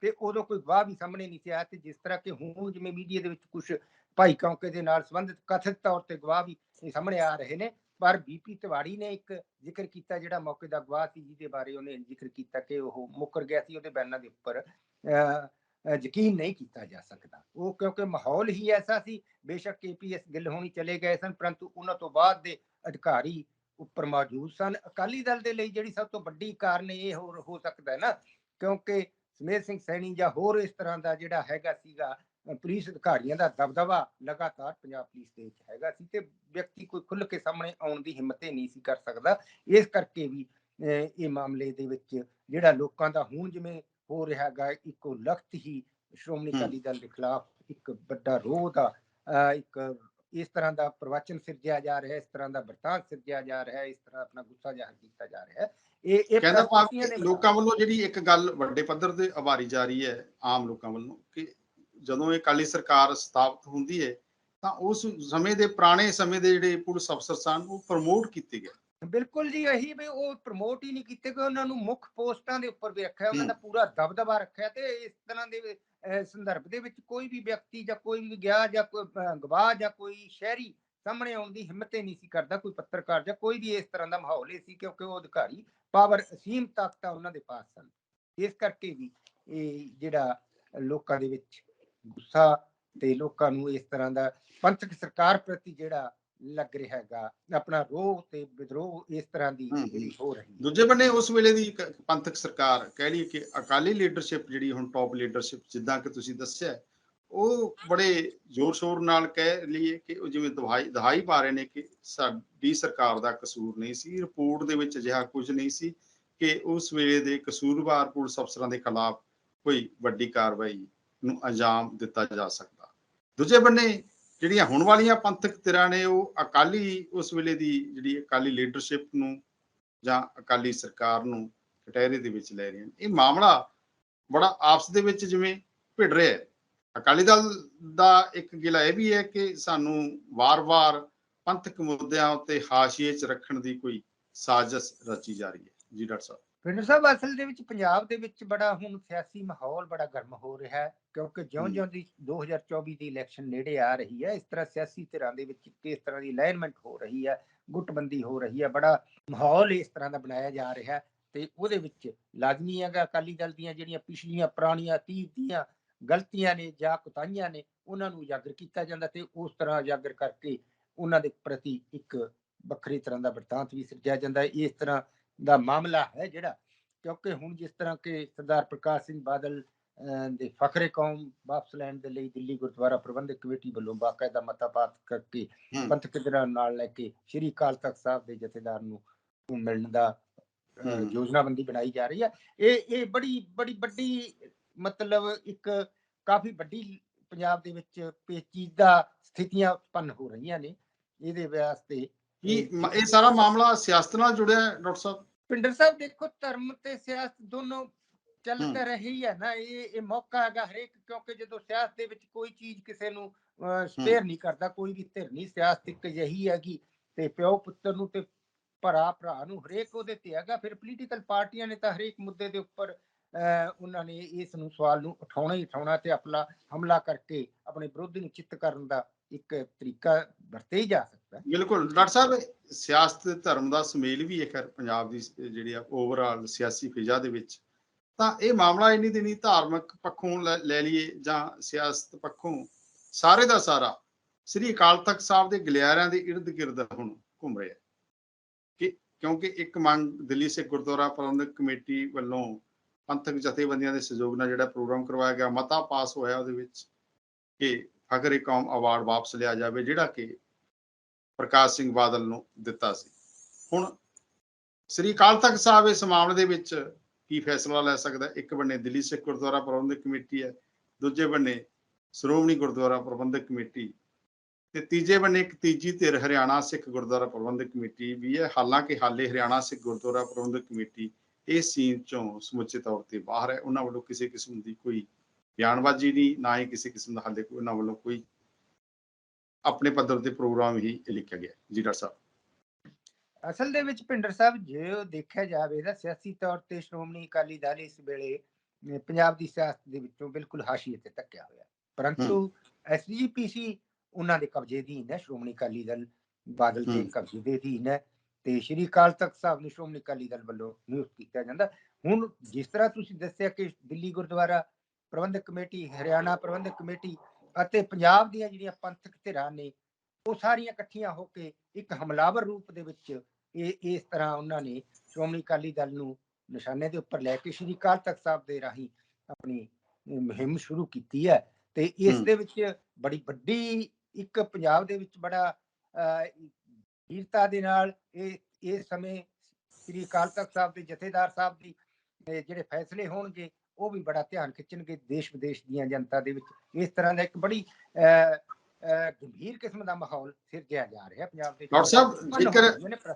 ਤੇ ਉਦੋਂ ਕੋਈ ਗਵਾਹ ਵੀ ਸਾਹਮਣੇ ਨਹੀਂ ਸੀ ਆਇਆ ਤੇ ਜਿਸ ਤਰ੍ਹਾਂ ਕਿ ਹੁਣ ਜਿਵੇਂ ਮੀਡੀਆ ਦੇ ਵਿੱਚ ਕੁਝ ਭਾਈ ਕੌਂਕੇ ਦੇ ਨਾਲ ਸੰਬੰਧਿਤ ਕਥਿਤ ਤੌਰ ਤੇ ਗਵਾਹ ਵੀ ਸਾਹਮਣੇ ਆ ਰਹੇ ਨੇ ਪਰ ਬੀਪੀ ਤਿਵਾੜੀ ਨੇ ਇੱਕ ਜ਼ਿਕਰ ਕੀਤਾ ਜਿਹੜਾ ਮੌਕੇ ਦਾ ਗਵਾਹ ਸੀ ਜਿਹਦੇ ਬਾਰੇ ਉਹਨੇ ਜ਼ਿਕਰ ਕੀਤਾ ਕਿ ਉਹ ਮੁੱਕਰ ਗਿਆ ਸੀ ਉਹਦੇ ਬੈਨਾਂ ਦੇ ਉੱਪਰ। ਅਹ, ਯਕੀਨ ਨਹੀਂ ਕੀਤਾ ਜਾ ਸਕਦਾ। ਉਹ ਕਿਉਂਕਿ ਮਾਹੌਲ ਹੀ ਐਸਾ ਸੀ, ਬੇਸ਼ੱਕ ਕੇਪੀਐਸ ਗਿੱਲ ਹੋਣੀ ਚਲੇ ਗਏ ਸਨ, ਪਰੰਤੂ ਉਹਨਾਂ ਤੋਂ ਬਾਅਦ ਦੇ ਅਧਿਕਾਰੀ ਉੱਪਰ ਮੌਜੂਦ ਸਨ। ਅਕਾਲੀ ਦਲ ਦੇ ਲਈ ਜਿਹੜੀ ਸਭ ਤੋਂ ਵੱਡੀ ਕਾਰਨ ਇਹ ਹੋ ਸਕਦਾ ਹੈ ਨਾ, ਕਿਉਂਕਿ ਸਮੇਰ ਸਿੰਘ ਸੈਣੀ ਜਾਂ ਹੋਰ ਇਸ ਤਰ੍ਹਾਂ ਦਾ ਜਿਹੜਾ ਹੈਗਾ ਸੀਗਾ ਪੁਲਿਸ ਅਧਿਕਾਰੀਆਂ ਦਾ ਦਬਦਬਾ ਲਗਾਤਾਰ ਪੰਜਾਬ ਪੁਲਿਸ ਦੇ ਵਿੱਚ ਹੈਗਾ ਸੀ ਤੇ ਵਿਅਕਤੀ ਕੋਈ ਖੁੱਲ ਕੇ ਸਾਹਮਣੇ ਆਉਣ ਦੀ ਹਿੰਮਤ ਹੀ ਨਹੀਂ ਸੀ ਕਰ ਸਕਦਾ। ਇਸ ਕਰਕੇ ਵੀ, ਅਹ ਇਹ ਮਾਮਲੇ ਦੇ ਵਿੱਚ ਜਿਹੜਾ ਲੋਕਾਂ ਦਾ ਹੁਣ ਜਿਵੇਂ ਹੋ ਰਿਹਾ ਹੈਗਾ ਇੱਕੋ ਲਖਤ ਹੀ ਸ਼੍ਰੋਮਣੀ। ਅਕਾਲੀ ਦਲ ਦੇ ਖਿਲਾਫ ਇੱਕ ਵੱਡਾ ਰੋਹ ਦਾ ਇੱਕ ਇਸ ਤਰ੍ਹਾਂ ਦਾ ਪ੍ਰਵਚਨ ਸਿਰਜਿਆ ਜਾ ਰਿਹਾ ਹੈ ਇਸ ਤਰ੍ਹਾਂ ਦਾ ਵਰਤਾਂਤ ਸਿਰਜਿਆ ਜਾ ਰਿਹਾ ਹੈ ਇਸ ਤਰ੍ਹਾਂ ਆਪਣਾ ਗੁੱਸਾ ਜ਼ਾਹਰ ਕੀਤਾ ਜਾ ਰਿਹਾ ਹੈ। ਇਹ ਇਹ ਕਹਿੰਦਾ ਕਿ ਦੇ ਲੋਕਾਂ ਵੱਲੋਂ ਜਿਹੜੀ ਇੱਕ ਗੱਲ ਵੱਡੇ ਪੱਧਰ ਤੇ ਆਵਾਰੀ ਜਾ ਰਹੀ ਹੈ ਆਮ ਲੋਕਾਂ ਵੱਲੋਂ ਕਿ ਜਦੋਂ ਇਹ ਕਾਲੀ ਸਰਕਾਰ ਸਥਾਪਿਤ ਹੁੰਦੀ ਹੈ ਤਾਂ ਉਸ ਸਮੇਂ ਦੇ ਪੁਰਾਣੇ ਸਮੇਂ ਦੇ ਜਿਹੜੇ ਪੁਲਿਸ ਅਫਸਰ ਸਨ ਉਹ ਪ੍ਰਮੋਟ ਕੀਤੇ ਗਏ। ਬਿਲਕੁਲ ਜੀ ਇਹੀ ਵੀ ਉਹ ਪ੍ਰਮੋਟ ਹੀ ਨਹੀਂ ਕੀਤੇ ਕਿ ਉਹਨਾਂ ਨੂੰ ਮੁੱਖ ਪੋਸਟਾਂ ਦੇ ਉੱਪਰ ਵੀ ਰੱਖਿਆ ਉਹਨਾਂ ਦਾ ਪੂਰਾ ਦਬਦਬਾ ਰੱਖਿਆ ਤੇ ਇਸ ਤਰ੍ਹਾਂ ਦੇ ਸੰਦਰਭ ਦੇ ਵਿੱਚ ਕੋਈ ਵੀ ਵਿਅਕਤੀ ਜਾਂ ਕੋਈ ਵੀ ਗਿਆ ਜਾਂ ਕੋਈ ਗਵਾਹ ਜਾਂ ਕੋਈ ਸ਼ਹਿਰੀ ਸਾਹਮਣੇ ਆਉਣ ਦੀ ਹਿੰਮਤ ਹੀ ਨਹੀਂ ਸੀ ਕਰਦਾ ਕੋਈ ਪੱਤਰਕਾਰ ਜਾਂ ਕੋਈ ਵੀ ਇਸ ਤਰ੍ਹਾਂ ਦਾ ਮਾਹੌਲ ਹੀ ਸੀ ਕਿਉਂਕਿ ਉਹ ਅਧਿਕਾਰੀ ਪਾਵਰ ਅਸੀਮ ਤਾਕਤਾਂ ਉਹਨਾਂ ਦੇ ਪਾਸ ਸਨ। ਇਸ ਕਰਕੇ ਵੀ ਇਹ ਜਿਹੜਾ ਲੋਕਾਂ ਦੇ ਵਿੱਚ ਗੁੱਸਾ ਤੇ ਲੋਕਾਂ ਨੂੰ ਇਸ ਤਰ੍ਹਾਂ ਦਾ ਪੰਥਕ ਸਰਕਾਰ ਪ੍ਰਤੀ ਜਿਹੜਾ ਲੱਗ ਰਿਹਾ ਹੈਗਾ। ਆਪਣਾ ਰੋਹ ਤੇ ਵਿਦਰੋਹ ਇਸ ਤਰ੍ਹਾਂ ਦੀ। ਜਿਹੜੀ ਹੋ। ਰਹੀ ਹੈ। ਦੂਜੇ ਬੰਨੇ ਉਸ ਵੇਲੇ ਦੀ ਪੰਥਕ ਸਰਕਾਰ ਕਹਿ ਲਈਏ ਕਿ ਅਕਾਲੀ ਲੀਡਰਸ਼ਿਪ ਜਿਹੜੀ ਹੁਣ ਟੌਪ ਲੀਡਰਸ਼ਿਪ ਜਿੱਦਾਂ ਕਿ ਤੁਸੀਂ ਦੱਸਿਆ ਉਹ ਬੜੇ ਜ਼ੋਰ ਸ਼ੋਰ ਨਾਲ ਕਹਿ ਲਈਏ ਕਿ ਉਹ ਜਿਵੇਂ ਦਵਾਈ ਦਹਾਈ ਪਾ ਰਹੇ ਨੇ ਕਿ ਸਾਡੀ ਸਰਕਾਰ ਦਾ ਕਸੂਰ ਨਹੀਂ ਸੀ। ਰਿਪੋਰਟ ਦੇ ਵਿੱਚ ਅਜਿਹਾ ਕੁਝ ਨਹੀਂ ਸੀ ਕਿ ਉਸ ਵੇਲੇ ਦੇ ਕਸੂਰਵਾਰ ਪੁਲਿਸ ਅਫਸਰਾਂ ਦੇ ਖਿਲਾਫ ਕੋਈ ਵੱਡੀ ਕਾਰਵਾਈ ਨੂੰ ਅੰਜਾਮ ਦਿੱਤਾ ਜਾ ਸਕਦਾ। ਦੂਜੇ ਬੰਨੇ ਜਿਹੜੀਆਂ ਹੁਣ ਵਾਲੀਆਂ ਪੰਥਕ ਧਿਰਾਂ ਨੇ ਉਹ ਅਕਾਲੀ, ਉਸ ਵੇਲੇ ਦੀ ਜਿਹੜੀ ਅਕਾਲੀ ਲੀਡਰਸ਼ਿਪ ਨੂੰ ਜਾਂ ਅਕਾਲੀ ਸਰਕਾਰ ਨੂੰ ਕਟਹਿਰੇ ਦੇ ਵਿੱਚ ਲੈ ਰਹੀਆਂ ਨੇ। ਇਹ ਮਾਮਲਾ ਬੜਾ ਆਪਸ ਦੇ ਵਿੱਚ ਜਿਵੇਂ ਭਿੜ ਰਿਹਾ ਹੈ। ਅਕਾਲੀ ਦਲ ਦਾ ਇੱਕ ਗਿਲਾ ਇਹ ਵੀ ਹੈ ਕਿ ਸਾਨੂੰ ਵਾਰ-ਵਾਰ ਪੰਥਕ ਮੁੱਦਿਆਂ ਉੱਤੇ ਹਾਸ਼ੀਏ 'ਚ ਰੱਖਣ ਦੀ ਕੋਈ ਸਾਜ਼ਿਸ਼ ਰਚੀ ਜਾ ਰਹੀ ਹੈ। ਜੀ ਡਾਕਟਰ ਸਾਹਿਬ। ਪਿੰਡ ਸਾਹਿਬ ਅਸਲ ਦੇ ਵਿੱਚ ਪੰਜਾਬ ਦੇ ਵਿੱਚ ਬੜਾ ਹੁਣ ਸਿਆਸੀ ਮਾਹੌਲ ਬੜਾ ਗਰਮ ਹੋ ਰਿਹਾ ਹੈ ਕਿਉਂਕਿ ਜਿਉਂ-ਜਿਉਂ ਦੀ 2024 ਦੀ ਇਲੈਕਸ਼ਨ ਨੇੜੇ ਆ ਰਹੀ ਹੈ ਇਸ ਤਰ੍ਹਾਂ ਸਿਆਸੀ ਧਿਰਾਂ ਦੇ ਵਿੱਚ ਕਿਸ ਤਰ੍ਹਾਂ ਦੀ ਅਲਾਈਨਮੈਂਟ ਹੋ ਰਹੀ ਹੈ ਗੁੱਟਬੰਦੀ ਹੋ ਰਹੀ ਹੈ ਬੜਾ ਮਾਹੌਲ ਇਸ ਤਰ੍ਹਾਂ ਦਾ ਬਣਾਇਆ ਜਾ ਰਿਹਾ ਹੈ ਤੇ ਉਹਦੇ ਵਿੱਚ ਲਾਜ਼ਮੀ ਹੈਗਾ ਅਕਾਲੀ ਦਲ ਦੀਆਂ ਜਿਹੜੀਆਂ ਪਿਛਲੀਆਂ ਪੁਰਾਣੀਆਂ ਅਤੀਤ ਦੀਆਂ ਗਲਤੀਆਂ ਨੇ ਜਾਂ ਕੁਤਾਹੀਆਂ ਨੇ ਉਹਨਾਂ ਨੂੰ ਉਜਾਗਰ ਕੀਤਾ ਜਾਂਦਾ ਤੇ ਉਸ ਤਰ੍ਹਾਂ ਉਜਾਗਰ ਕਰਕੇ ਉਹਨਾਂ ਦੇ ਪ੍ਰਤੀ ਇੱਕ ਵੱਖਰੀ ਤਰ੍ਹਾਂ ਦਾ ਵਰਤਾਂਤ ਵੀ ਸਿਰਜਿਆ ਜਾਂਦਾ ਹੈ ਇਸ ਤਰ੍ਹਾਂ ਦਾ ਮਾਮਲਾ ਹੈ ਜਿਹੜਾ ਕਿਉਂਕਿ ਹੁਣ ਜਿਸ ਤਰ੍ਹਾਂ ਕਿ ਸਰਦਾਰ ਪ੍ਰਕਾਸ਼ ਸਿੰਘ ਬਾਦਲ ਦੇ ਫਖਰੇ ਕੌਮ ਵਾਪਸ ਲੈਣ ਦੇ ਲਈ ਦਿੱਲੀ ਗੁਰਦੁਆਰਾ ਪ੍ਰਬੰਧਕ ਕਮੇਟੀ ਵੱਲੋਂ ਬਾਕਾਇਦਾ ਮਤਾ ਪਾਸ ਕਰਕੇ। ਪੰਥਕ ਦਿਨਾਂ ਨਾਲ ਲੈ ਕੇ ਸ੍ਰੀ ਅਕਾਲ ਤਖਤ ਸਾਹਿਬ ਦੇ ਜਥੇਦਾਰ ਨੂੰ ਮਿਲਣ ਦਾ। ਯੋਜਨਾਬੰਦੀ ਬਣਾਈ ਜਾ ਰਹੀ ਹੈ ਇਹ ਇਹ ਬੜੀ ਬੜੀ ਵੱਡੀ ਮਤਲਬ ਇੱਕ ਕਾਫੀ ਵੱਡੀ ਪੰਜਾਬ ਦੇ ਵਿੱਚ ਪੇਚੀਦਾ ਸਥਿਤੀਆਂ ਉਤਪੰਨ ਹੋ ਰਹੀਆਂ ਨੇ ਇਹਦੇ ਵਾਸਤੇ ਕੀ ਇਹ ਸਾਰਾ ਮਾਮਲਾ ਸਿਆਸਤ ਨਾਲ ਜੁੜਿਆ ਹੈ ਡਾਕਟਰ ਸਾਹਿਬ? ਪਿੰਡਰ ਸਾਹਿਬ ਦੇਖੋ ਧਰਮ ਤੇ ਸਿਆਸਤ ਦੋਨੋਂ ਚੱਲ। ਤਾਂ ਰਹੀ ਹੈ ਨਾ ਇਹ ਇਹ ਮੌਕਾ ਹੈਗਾ ਹਰੇਕ ਕਿਉਂਕਿ ਜਦੋਂ ਸਿਆਸਤ ਦੇ ਵਿੱਚ ਕੋਈ ਚੀਜ਼ ਕਿਸੇ ਨੂੰ ਸਪੇਅਰ ਨਹੀਂ ਕਰਦਾ ਕੋਈ ਵੀ ਧਿਰ ਨਹੀਂ ਸਿਆਸਤ ਇੱਕ ਯਹੀ ਹੈਗੀ ਤੇ ਪਿਓ ਪੁੱਤਰ ਨੂੰ ਤੇ ਭਰਾ ਭਰਾ ਨੂੰ ਹਰੇਕ ਉਹਦੇ ਤੇ ਹੈਗਾ ਫਿਰ ਪੋਲੀਟੀਕਲ ਪਾਰਟੀਆਂ ਨੇ ਤਾਂ ਹਰੇਕ ਮੁੱਦੇ ਦੇ ਉੱਪਰ ਉਹਨਾਂ ਨੇ ਇਸ ਨੂੰ ਸਵਾਲ ਨੂੰ ਉਠਾਉਣਾ ਹੀ ਉਠਾਉਣਾ ਤੇ ਆਪਣਾ ਹਮਲਾ ਕਰਕੇ ਆਪਣੇ ਵਿਰੋਧੀ ਨੂੰ ਚਿੱਤ ਕਰਨ ਦਾ ਇੱਕ ਤਰੀਕਾ ਵਰਤੇ ਹੀ ਜਾ ਸਕਦਾ ਬਿਲਕੁਲ, ਡਾਕਟਰ ਸਾਹਿਬ, ਸਿਆਸਤ ਧਰਮ ਦਾ ਸੁਮੇਲ ਵੀ ਹੈ ਪੰਜਾਬ ਦੀ ਜਿਹੜੀ ਆ ਓਵਰਆਲ ਸਿਆਸੀ ਫਿਜ਼ਾ ਦੇ ਵਿੱਚ। ਤਾਂ ਇਹ ਮਾਮਲਾ ਇੰਨੀ ਦਿਨੀ ਧਾਰਮਿਕ ਪੱਖੋਂ ਲੈ ਲਈਏ ਜਾਂ ਸਿਆਸਤ ਪੱਖੋਂ ਸਾਰੇ ਦਾ ਸਾਰਾ, ਸ੍ਰੀ ਅਕਾਲ ਤਖਤ ਸਾਹਿਬ ਦੇ ਗਲਿਆਰਿਆਂ ਦੇ ਇਰਦ ਗਿਰਦ ਹੁਣ ਘੁੰਮ ਰਿਹਾ ਕਿ ਕਿਉਂਕਿ ਇੱਕ ਮੰਗ ਦਿੱਲੀ ਸਿੱਖ ਗੁਰਦੁਆਰਾ ਪ੍ਰਬੰਧਕ ਕਮੇਟੀ ਵੱਲੋਂ ਪੰਥਕ ਜਥੇਬੰਦੀਆਂ ਦੇ ਸਹਿਯੋਗ ਨਾਲ ਜਿਹੜਾ ਪ੍ਰੋਗਰਾਮ ਕਰਵਾਇਆ ਗਿਆ, ਮਤਾ ਪਾਸ ਹੋਇਆ ਉਹਦੇ ਵਿੱਚ ਕਿ ਫਖਰੇ ਕੌਮ ਅਵਾਰਡ ਵਾਪਸ ਲਿਆ ਜਾਵੇ, ਜਿਹੜਾ ਕਿ ਪ੍ਰਕਾਸ਼ ਸਿੰਘ ਬਾਦਲ ਨੂੰ ਦਿੱਤਾ ਸੀ। ਹੁਣ ਸ੍ਰੀ ਅਕਾਲ ਤਖਤ ਸਾਹਿਬ ਇਸ ਮਾਮਲੇ ਦੇ ਵਿੱਚ ਕੀ ਫੈਸਲਾ ਲੈ ਸਕਦਾ ਇੱਕ ਬੰਨੇ ਦਿੱਲੀ ਸਿੱਖ ਗੁਰਦੁਆਰਾ ਪ੍ਰਬੰਧਕ ਕਮੇਟੀ ਹੈ, ਦੂਜੇ ਬੰਨੇ ਸ਼੍ਰੋਮਣੀ ਗੁਰਦੁਆਰਾ ਪ੍ਰਬੰਧਕ ਕਮੇਟੀ ਤੇ ਤੀਜੇ ਬੰਨੇ ਇੱਕ ਤੀਜੀ ਧਿਰ ਹਰਿਆਣਾ ਸਿੱਖ ਗੁਰਦੁਆਰਾ ਪ੍ਰਬੰਧਕ ਕਮੇਟੀ ਵੀ ਹੈ। ਹਾਲਾਂਕਿ ਹਾਲੇ ਹਰਿਆਣਾ ਸਿੱਖ ਗੁਰਦੁਆਰਾ ਪ੍ਰਬੰਧਕ ਕਮੇਟੀ ਇਸ ਸੀਨ ਚੋਂ ਸਮੁੱਚੇ ਤੌਰ ਤੇ ਬਾਹਰ ਹੈ ਉਹਨਾਂ ਵੱਲੋਂ ਕਿਸੇ ਕਿਸਮ ਦੀ ਕੋਈ ਬਿਆਨਬਾਜ਼ੀ ਨਹੀਂ ਨਾ ਹੀ ਕਿਸੇ ਕਿਸਮ ਦਾ ਹਾਲੇ ਕੋਈ ਉਹਨਾਂ ਵੱਲੋਂ ਕੋਈ ਆਪਣੇ ਪੱਧਰ ਤੇ ਪ੍ਰੋਗਰਾਮ ਹੀ ਲਿਖਿਆ ਗਿਆ ਜੀ ਡਾਕਟਰ ਸਾਹਿਬ। ਅਸਲ ਦੇ ਵਿੱਚ ਭਿੰਡਰ ਸਾਹਿਬ ਜੇ ਉਹ ਦੇਖਿਆ ਜਾਵੇ ਤਾਂ ਸਿਆਸੀ ਤੌਰ ਤੇ ਸ਼੍ਰੋਮਣੀ ਅਕਾਲੀ ਦਲ ਇਸ ਵੇਲੇ ਪੰਜਾਬ ਦੀ ਸਿਆਸਤ ਦੇ ਵਿੱਚੋਂ ਬਿਲਕੁਲ ਹਾਸ਼ੀਏ ਤੇ ਧੱਕਿਆ ਹੋਇਆ ਪਰੰਤੂ ਐਸਜੀਪੀਸੀ ਉਹਨਾਂ ਦੇ ਕਬਜ਼ੇ ਅਧੀਨ ਹੈ ਸ਼੍ਰੋਮਣੀ ਅਕਾਲੀ ਦਲ ਬਾਦਲ ਦੇ। ਕਬਜ਼ੇ ਦੇ ਅਧੀਨ ਹੈ ਤੇ ਸ਼੍ਰੀ ਅਕਾਲ ਤਖਤ ਸਾਹਿਬ ਨੂੰ ਸ਼੍ਰੋਮਣੀ ਅਕਾਲੀ ਦਲ ਵੱਲੋਂ ਨਿਯੁਕਤ ਕੀਤਾ ਜਾਂਦਾ ਹੁਣ ਜਿਸ ਤਰ੍ਹਾਂ ਤੁਸੀਂ ਦੱਸਿਆ ਕਿ ਦਿੱਲੀ ਗੁਰਦੁਆਰਾ ਪ੍ਰਬੰਧਕ ਕਮੇਟੀ ਹਰਿਆਣਾ ਪ੍ਰਬੰਧਕ ਕਮੇਟੀ ਅਤੇ ਪੰਜਾਬ ਦੀਆਂ ਜਿਹੜੀਆਂ ਪੰਥਕ ਧਿਰਾਂ ਨੇ ਉਹ ਸਾਰੀਆਂ ਇਕੱਠੀਆਂ ਹੋ ਕੇ ਇੱਕ ਹਮਲਾਵਰ ਰੂਪ ਦੇ ਵਿੱਚ ਇਹ ਇਸ ਤਰ੍ਹਾਂ ਉਹਨਾਂ ਨੇ ਸ਼੍ਰੋਮਣੀ ਅਕਾਲੀ ਦਲ ਨੂੰ ਨਿਸ਼ਾਨੇ ਦੇ ਉੱਪਰ ਲੈ ਕੇ ਸ਼੍ਰੀ ਅਕਾਲ ਤਖਤ ਸਾਹਿਬ ਦੇ ਰਾਹੀਂ ਆਪਣੀ ਮੁਹਿੰਮ ਸ਼ੁਰੂ ਕੀਤੀ ਹੈ ਤੇ ਇਸ। ਦੇ ਵਿੱਚ ਬੜੀ ਵੱਡੀ ਇੱਕ ਪੰਜਾਬ ਦੇ ਵਿੱਚ ਬੜਾ ਅਹ, ਵੀਰਤਾ ਦੇ ਨਾਲ ਇਹ ਇਸ ਸਮੇਂ ਸ਼੍ਰੀ ਅਕਾਲ ਤਖਤ ਸਾਹਿਬ ਦੇ ਜਥੇਦਾਰ ਸਾਹਿਬ ਦੀ ਜਿਹੜੇ ਫੈਸਲੇ ਹੋਣਗੇ ਉਹ ਵੀ ਬੜਾ ਧਿਆਨ ਖਿੱਚਣਗੇ ਦੇਸ਼ ਵਿਦੇਸ਼ ਦੀਆਂ ਜਨਤਾ ਦੇ ਵਿੱਚ ਇਸ ਤਰ੍ਹਾਂ ਦਾ ਇੱਕ ਬੜੀ ਗੰਭੀਰ ਕਿਸਮ ਦਾ ਮਾਹੌਲ ਸਿਰਜਿਆ ਜਾ ਰਿਹਾ ਪੰਜਾਬ ਦੇ। ਡਾਕਟਰ ਸਾਹਿਬ, ਜੇਕਰ-।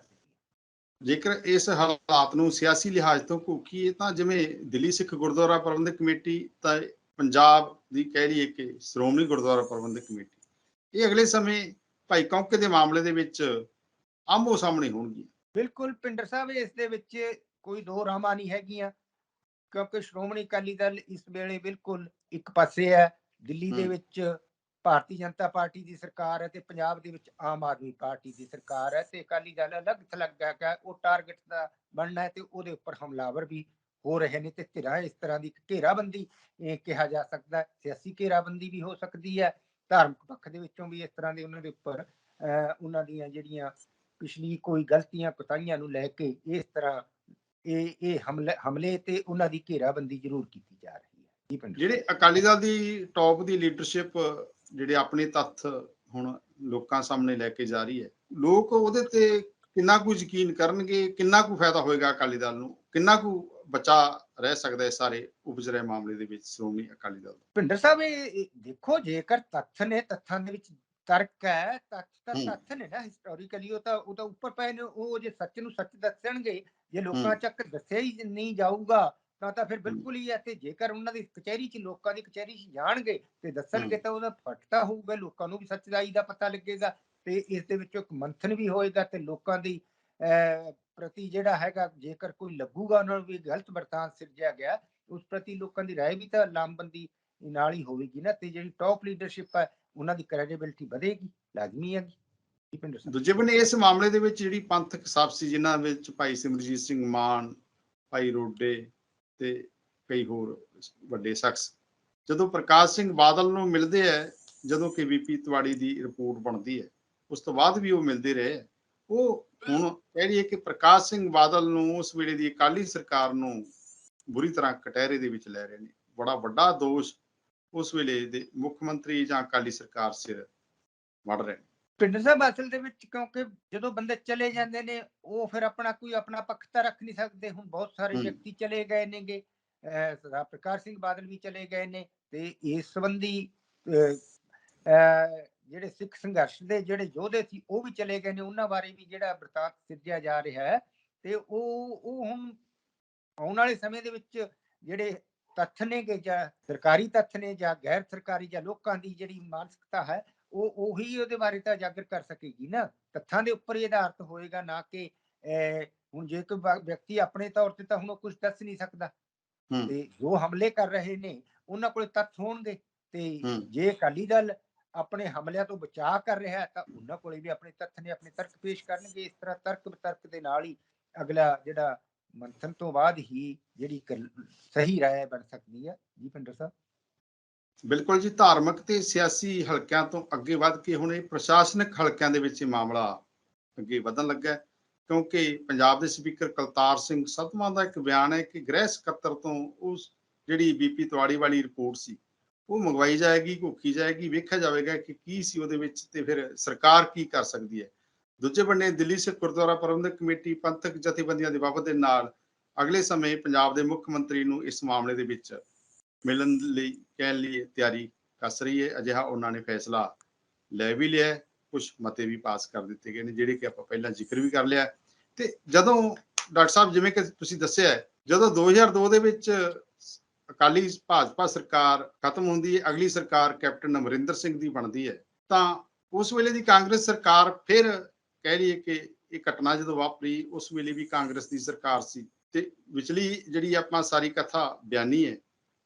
ਜੇਕਰ ਇਸ ਹਾਲਾਤ ਨੂੰ ਸਿਆਸੀ ਲਿਹਾਜ਼ ਤੋਂ ਘੋਖੀਏ ਤਾਂ ਜਿਵੇਂ ਦਿੱਲੀ ਸਿੱਖ ਗੁਰਦੁਆਰਾ ਪ੍ਰਬੰਧਕ ਕਮੇਟੀ ਤਾਂ ਪੰਜਾਬ ਦੀ ਕਹਿ ਲਈਏ ਕਿ ਸ਼੍ਰੋਮਣੀ ਗੁਰਦੁਆਰਾ ਪ੍ਰਬੰਧਕ ਕਮੇਟੀ ਇਹ ਅਗਲੇ ਸਮੇਂ ਭਾਈ ਕੌਂਕੇ ਦੇ ਮਾਮਲੇ ਦੇ ਵਿੱਚ ਆਮੋ ਸਾਹਮਣੇ ਹੋਣਗੀਆਂ। ਬਿਲਕੁਲ ਪਿੰਡਰ ਸਾਹਿਬ ਇਸ ਦੇ ਵਿੱਚ ਕੋਈ ਦੋ ਰਾਮਾਂ ਨਹੀਂ ਹੈਗੀਆਂ ਕਿਉਂਕਿ ਸ਼੍ਰੋਮਣੀ ਅਕਾਲੀ ਦਲ ਇਸ ਵੇਲੇ ਬਿਲਕੁਲ ਇੱਕ ਪਾਸੇ ਹੈ। ਦਿੱਲੀ ਦੇ। ਵਿੱਚ ਭਾਰਤੀ ਜਨਤਾ ਪਾਰਟੀ ਦੀ ਸਰਕਾਰ ਹੈ ਤੇ ਪੰਜਾਬ ਦੇ ਵਿੱਚ ਆਮ ਆਦਮੀ ਪਾਰਟੀ ਦੀ ਸਰਕਾਰ ਹੈ ਤੇ ਅਕਾਲੀ ਦਲ ਅਲੱਗ ਥਲੱਗ ਹੈਗਾ ਉਹ ਟਾਰਗੇਟ ਦਾ ਬਣਨਾ ਹੈ ਤੇ ਉਹਦੇ ਉੱਪਰ ਹਮਲਾਵਰ ਵੀ ਹੋ ਰਹੇ ਨੇ ਤੇ ਧਿਰਾਂ ਇਸ ਤਰ੍ਹਾਂ ਦੀ ਘੇਰਾਬੰਦੀ ਇਹ ਕਿਹਾ ਜਾ ਸਕਦਾ ਹੈ। ਸਿਆਸੀ ਘੇਰਾਬੰਦੀ ਵੀ ਹੋ ਸਕਦੀ ਹੈ ਧਾਰਮਿਕ ਪੱਖ ਦੇ ਵਿੱਚੋਂ ਵੀ ਇਸ ਤਰ੍ਹਾਂ ਦੇ ਉਹਨਾਂ ਦੇ ਉੱਪਰ ਉਹਨਾਂ ਦੀਆਂ ਜਿਹੜੀਆਂ ਪਿਛਲੀ ਕੋਈ ਗਲਤੀਆਂ ਕੁਤਾਹੀਆਂ ਨੂੰ ਲੈ ਕੇ ਇਸ ਤਰ੍ਹਾਂ ਇਹ ਇਹ ਹਮਲੇ ਹਮਲੇ ਤੇ ਉਹਨਾਂ ਦੀ ਘੇਰਾਬੰਦੀ ਜ਼ਰੂਰ ਕੀਤੀ ਜਾ ਰਹੀ ਹੈ। ਜਿਹੜੇ ਅਕਾਲੀ ਦਲ ਦੀ ਟੌਪ ਦੀ ਲੀਡਰਸ਼ਿਪ ਜਿਹੜੇ ਆਪਣੇ ਤੱਥ ਹੁਣ ਲੋਕਾਂ ਸਾਹਮਣੇ ਲੈ ਕੇ ਜਾ ਰਹੀ ਹੈ ਲੋਕ ਉਹਦੇ ਤੇ ਕਿੰਨਾ ਕੁ ਯਕੀਨ ਕਰਨਗੇ ਕਿੰਨਾ ਕੁ ਫਾਇਦਾ ਹੋਏਗਾ ਅਕਾਲੀ ਦਲ ਨੂੰ ਕਿੰਨਾ ਕੁ ਬਚਾ ਰਹਿ ਸਕਦਾ ਹੈ ਸਾਰੇ ਉਪਜ ਰਹੇ ਮਾਮਲੇ ਦੇ ਵਿੱਚ ਸ਼੍ਰੋਮਣੀ ਅਕਾਲੀ ਦਲ ਭਿੰਡਰ ਸਾਹਿਬ ਇਹ ਦੇਖੋ ਜੇਕਰ ਤੱਥ ਨੇ ਤੱਥਾਂ ਦੇ ਵਿੱਚ ਤਰਕ ਹੈ ਤੱਥ ਤਾਂ ਹੂੰ। ਤੱਥ ਨੇ ਨਾ ਹਿਸਟੋਰੀਕਲੀ ਉਹ ਤਾਂ ਉਹ ਤਾਂ ਉੱਪਰ ਪਏ ਨੇ ਉਹ ਜੇ ਸੱਚ ਨੂੰ ਸੱਚ ਦੱਸਣਗੇ ਜੇ ਲੋਕਾਂ ਹੂੰ। ਚੱਕ ਦੱਸਿਆ ਹੀ ਨਹੀਂ ਜਾਊਗਾ ਤਾਂ ਤਾਂ ਫਿਰ ਬਿਲਕੁਲ ਹੀ ਹੈ ਤੇ ਜੇਕਰ ਉਹਨਾਂ ਦੀ ਕਚਹਿਰੀ 'ਚ ਲੋਕਾਂ ਦੀ ਕਚਹਿਰੀ 'ਚ ਜਾਣਗੇ ਤੇ ਦੱਸਣਗੇ ਤਾਂ ਉਹਦਾ ਫਟਤਾ ਹੋਊਗਾ ਲੋਕਾਂ ਨੂੰ ਵੀ ਸੱਚਾਈ ਦਾ ਪਤਾ ਲੱਗੇਗਾ ਤੇ ਇਸ ਦੇ ਵਿੱਚੋਂ ਇੱਕ ਮੰਥਨ ਵੀ ਹੋਏਗਾ ਤੇ ਲੋਕਾਂ ਦੀ ਅਹ, ਪ੍ਰਤੀ ਜਿਹੜਾ ਹੈਗਾ ਜੇਕਰ ਕੋਈ ਲੱਗੂਗਾ ਉਹਨਾਂ ਨੂੰ ਵੀ ਗਲਤ ਵਰਤਾਂ ਸਿਰਜਿਆ ਗਿਆ ਉਸ ਪ੍ਰਤੀ ਲੋਕਾਂ ਦੀ رائے ਵੀ ਤਾਂ ਲਾਮਬੰਦੀ ਨਾਲ ਹੀ ਹੋਵੇਗੀ ਨਾ ਤੇ ਜਿਹੜੀ ਟੌਪ ਲੀਡਰਸ਼ਿਪ ਹੈ ਉਹਨਾਂ ਦੀ ਕ੍ਰੈਡੀਬਿਲਿਟੀ ਵਧੇਗੀ, ਲਾਜ਼ਮੀ ਹੈ ਦੂਜੇ ਬੰਨੇ ਇਸ ਮਾਮਲੇ ਦੇ ਵਿੱਚ ਜਿਹੜੀ ਪੰਥਕ ਸਾਬਸੀ ਜਿਨ੍ਹਾਂ ਵਿੱਚ ਭਾਈ ਸਿਮਰਜੀਤ ਸਿੰਘ ਮਾਨ, ਭਾਈ ਰੋਡੇ ਤੇ ਕਈ ਹੋਰ ਵੱਡੇ ਸ਼ਖਸ, ਜਦੋਂ ਪ੍ਰਕਾਸ਼ ਸਿੰਘ ਬਾਦਲ ਨੂੰ ਮਿਲਦੇ ਹੈ, ਜਦੋਂ ਕਿ ਬੀਪੀ ਤਿਵਾੜੀ ਦੀ ਰਿਪੋਰਟ ਬਣਦੀ ਹੈ, ਉਸ ਤੋਂ ਬਾਅਦ ਵੀ ਉਹ ਮਿਲਦੇ ਰਹੇ ਹੈ। ਉਹ ਹੁਣ ਕਹਿ ਰਹੀ ਹੈ ਕਿ ਪ੍ਰਕਾਸ਼ ਸਿੰਘ ਬਾਦਲ ਨੂੰ ਉਸ ਵੇਲੇ ਦੀ ਅਕਾਲੀ ਸਰਕਾਰ ਨੂੰ ਬੁਰੀ ਤਰ੍ਹਾਂ ਕਟਹਿਰੇ ਦੇ ਵਿੱਚ ਲੈ ਰਹੇ ਨੇ। ਬੜਾ ਵੱਡਾ ਦੋਸ਼ ਉਸ ਵੇਲੇ ਦੇ ਮੁੱਖ ਮੰਤਰੀ ਜਾਂ ਅਕਾਲੀ ਸਰਕਾਰ ਸਿਰ ਵੜ ਰਹੇ ਨੇ। ਸਾਹਿਬ ਅਸਲ ਦੇ ਵਿੱਚ ਕਿਉਂਕਿ ਜਦੋਂ ਬੰਦੇ ਚਲੇ ਜਾਂਦੇ ਨੇ ਉਹ ਫਿਰ ਆਪਣਾ ਕੋਈ ਆਪਣਾ ਪੱਖ ਤਾਂ ਰੱਖ ਨਹੀਂ ਸਕਦੇ। ਹੁਣ ਬਹੁਤ ਸਾਰੇ। ਵਿਅਕਤੀ ਚਲੇ ਗਏ ਨੇਗੇ। ਸਰਦਾਰ ਪ੍ਰਕਾਸ਼ ਸਿੰਘ ਬਾਦਲ ਵੀ ਚਲੇ ਗਏ ਨੇ ਤੇ ਇਸ ਸੰਬੰਧੀ ਜਿਹੜੇ ਸਿੱਖ ਸੰਘਰਸ਼ ਦੇ ਜਿਹੜੇ ਯੋਧੇ ਸੀ ਉਹ ਵੀ ਚਲੇ ਗਏ ਨੇ। ਉਹਨਾਂ ਬਾਰੇ ਵੀ ਜਿਹੜਾ ਬਰਤਾਂਤ ਸਿਰਜਿਆ ਜਾ ਰਿਹਾ ਹੈ ਤੇ ਉਹ ਉਹ ਹੁਣ ਆਉਣ ਵਾਲੇ ਸਮੇਂ ਦੇ ਵਿੱਚ ਜਿਹੜੇ ਤੱਥ ਨੇ ਕਿ ਜਾਂ ਸਰਕਾਰੀ ਤੱਥ ਨੇ ਜਾਂ ਗੈਰ ਸਰਕਾਰੀ ਜਾਂ ਲੋਕਾਂ ਦੀ ਜਿਹੜੀ ਮਾਨਸਿਕਤਾ ਹੈ ਉਹ ਉਹੀ ਉਹਦੇ ਬਾਰੇ ਤਾਂ ਉਜਾਗਰ ਕਰ ਸਕੇਗੀ ਨਾ ਤੱਥਾਂ ਦੇ ਉੱਪਰ ਹੀ ਆਧਾਰਿਤ ਹੋਏਗਾ ਨਾ ਕਿ ਹੁਣ ਜੇ ਕੋਈ ਵਿਅਕਤੀ ਆਪਣੇ ਤੌਰ ਤੇ ਤਾਂ ਹੁਣ ਕੁਝ ਦੱਸ ਨਹੀਂ ਸਕਦਾ। ਤੇ ਜੋ ਹਮਲੇ ਕਰ ਰਹੇ ਨੇ ਉਹਨਾਂ ਕੋਲ ਤੱਥ ਹੋਣਗੇ ਤੇ। ਜੇ ਅਕਾਲੀ ਦਲ ਆਪਣੇ ਹਮਲਿਆਂ ਤੋਂ ਬਚਾਅ ਕਰ ਰਿਹਾ ਹੈ ਤਾਂ ਉਹਨਾਂ ਕੋਲੇ ਵੀ ਆਪਣੇ ਤੱਥ ਨੇ ਆਪਣੇ ਤਰਕ ਪੇਸ਼ ਕਰਨਗੇ ਇਸ ਤਰ੍ਹਾਂ ਤਰਕ ਬਿਤਰਕ ਦੇ ਨਾਲ ਹੀ ਅਗਲਾ ਜਿਹੜਾ ਮੰਥਨ ਤੋਂ ਬਾਅਦ ਹੀ ਜਿਹੜੀ ਸਹੀ ਰਾਏ ਬਣ ਸਕਦੀ ਹੈ ਜੀ ਪਿੰਡਰ ਸਾਹਿਬ ਬਿਲਕੁਲ ਜੀ, ਧਾਰਮਿਕ ਤੇ ਸਿਆਸੀ ਹਲਕਿਆਂ ਤੋਂ ਅੱਗੇ ਵੱਧ ਕੇ ਹੁਣ ਇਹ ਪ੍ਰਸ਼ਾਸਨਿਕ ਹਲਕਿਆਂ ਦੇ ਵਿੱਚ ਇਹ ਮਾਮਲਾ ਅੱਗੇ ਵਧਣ ਲੱਗਾ ਕਿਉਂਕਿ ਪੰਜਾਬ ਦੇ ਸਪੀਕਰ ਕਲਤਾਰ ਸਿੰਘ ਸਤਵਾਂ ਦਾ ਇੱਕ ਬਿਆਨ ਹੈ ਕਿ ਗ੍ਰਹਿ ਸਕੱਤਰ ਤੋਂ ਉਸ ਜਿਹੜੀ ਬੀਪੀ ਤਿਵਾੜੀ ਵਾਲੀ ਰਿਪੋਰਟ ਸੀ, ਉਹ ਮੰਗਵਾਈ ਜਾਏਗੀ, ਘੋਖੀ ਜਾਏਗੀ, ਵੇਖਿਆ ਜਾਵੇਗਾ ਕਿ ਕੀ ਸੀ ਉਹਦੇ ਵਿੱਚ ਤੇ ਫਿਰ ਸਰਕਾਰ ਕੀ ਕਰ ਸਕਦੀ ਹੈ। ਦੂਜੇ ਬੰਨੇ ਦਿੱਲੀ ਸਿੱਖ ਗੁਰਦੁਆਰਾ ਪ੍ਰਬੰਧਕ ਕਮੇਟੀ ਪੰਥਕ ਜਥੇਬੰਦੀਆਂ ਦੇ ਵਫ਼ਦ ਦੇ ਨਾਲ ਅਗਲੇ ਸਮੇਂ ਪੰਜਾਬ ਦੇ ਮੁੱਖ ਮੰਤਰੀ ਨੂੰ ਇਸ ਮਾਮਲੇ ਦੇ ਵਿੱਚ ਮਿਲਣ ਲਈ ਕਹਿਣ ਲਈ ਤਿਆਰੀ ਕੱਸ ਰਹੀ ਹੈ। ਅਜਿਹਾ ਉਹਨਾਂ ਨੇ ਫੈਸਲਾ ਲੈ ਵੀ ਲਿਆ ਕੁਝ ਮਤੇ ਵੀ ਪਾਸ ਕਰ ਦਿੱਤੇ ਗਏ ਨੇ ਜਿਹੜੇ ਕਿ ਆਪਾਂ ਪਹਿਲਾਂ ਜ਼ਿਕਰ ਵੀ ਕਰ ਲਿਆ। ਤੇ ਜਦੋਂ ਡਾਕਟਰ ਸਾਹਿਬ ਜਿਵੇਂ ਕਿ ਤੁਸੀਂ ਦੱਸਿਆ ਹੈ, ਜਦੋਂ 2002 ਦੇ ਵਿੱਚ ਅਕਾਲੀ ਭਾਜਪਾ ਸਰਕਾਰ ਖਤਮ ਹੁੰਦੀ ਹੈ ਅਗਲੀ ਸਰਕਾਰ ਕੈਪਟਨ ਅਮਰਿੰਦਰ ਸਿੰਘ ਦੀ ਬਣਦੀ ਹੈ ਤਾਂ ਉਸ ਵੇਲੇ ਦੀ ਕਾਂਗਰਸ ਸਰਕਾਰ ਫਿਰ ਕਹਿ ਰਹੀ ਕਿ ਇਹ ਘਟਨਾ ਜਦੋਂ ਵਾਪਰੀ, ਉਸ ਵੇਲੇ ਵੀ ਕਾਂਗਰਸ ਦੀ ਸਰਕਾਰ ਸੀ। ਤੇ ਵਿਚਲੀ ਜਿਹੜੀ ਆਪਾਂ ਸਾਰੀ ਕਥਾ ਬਿਆਨੀ ਹੈ,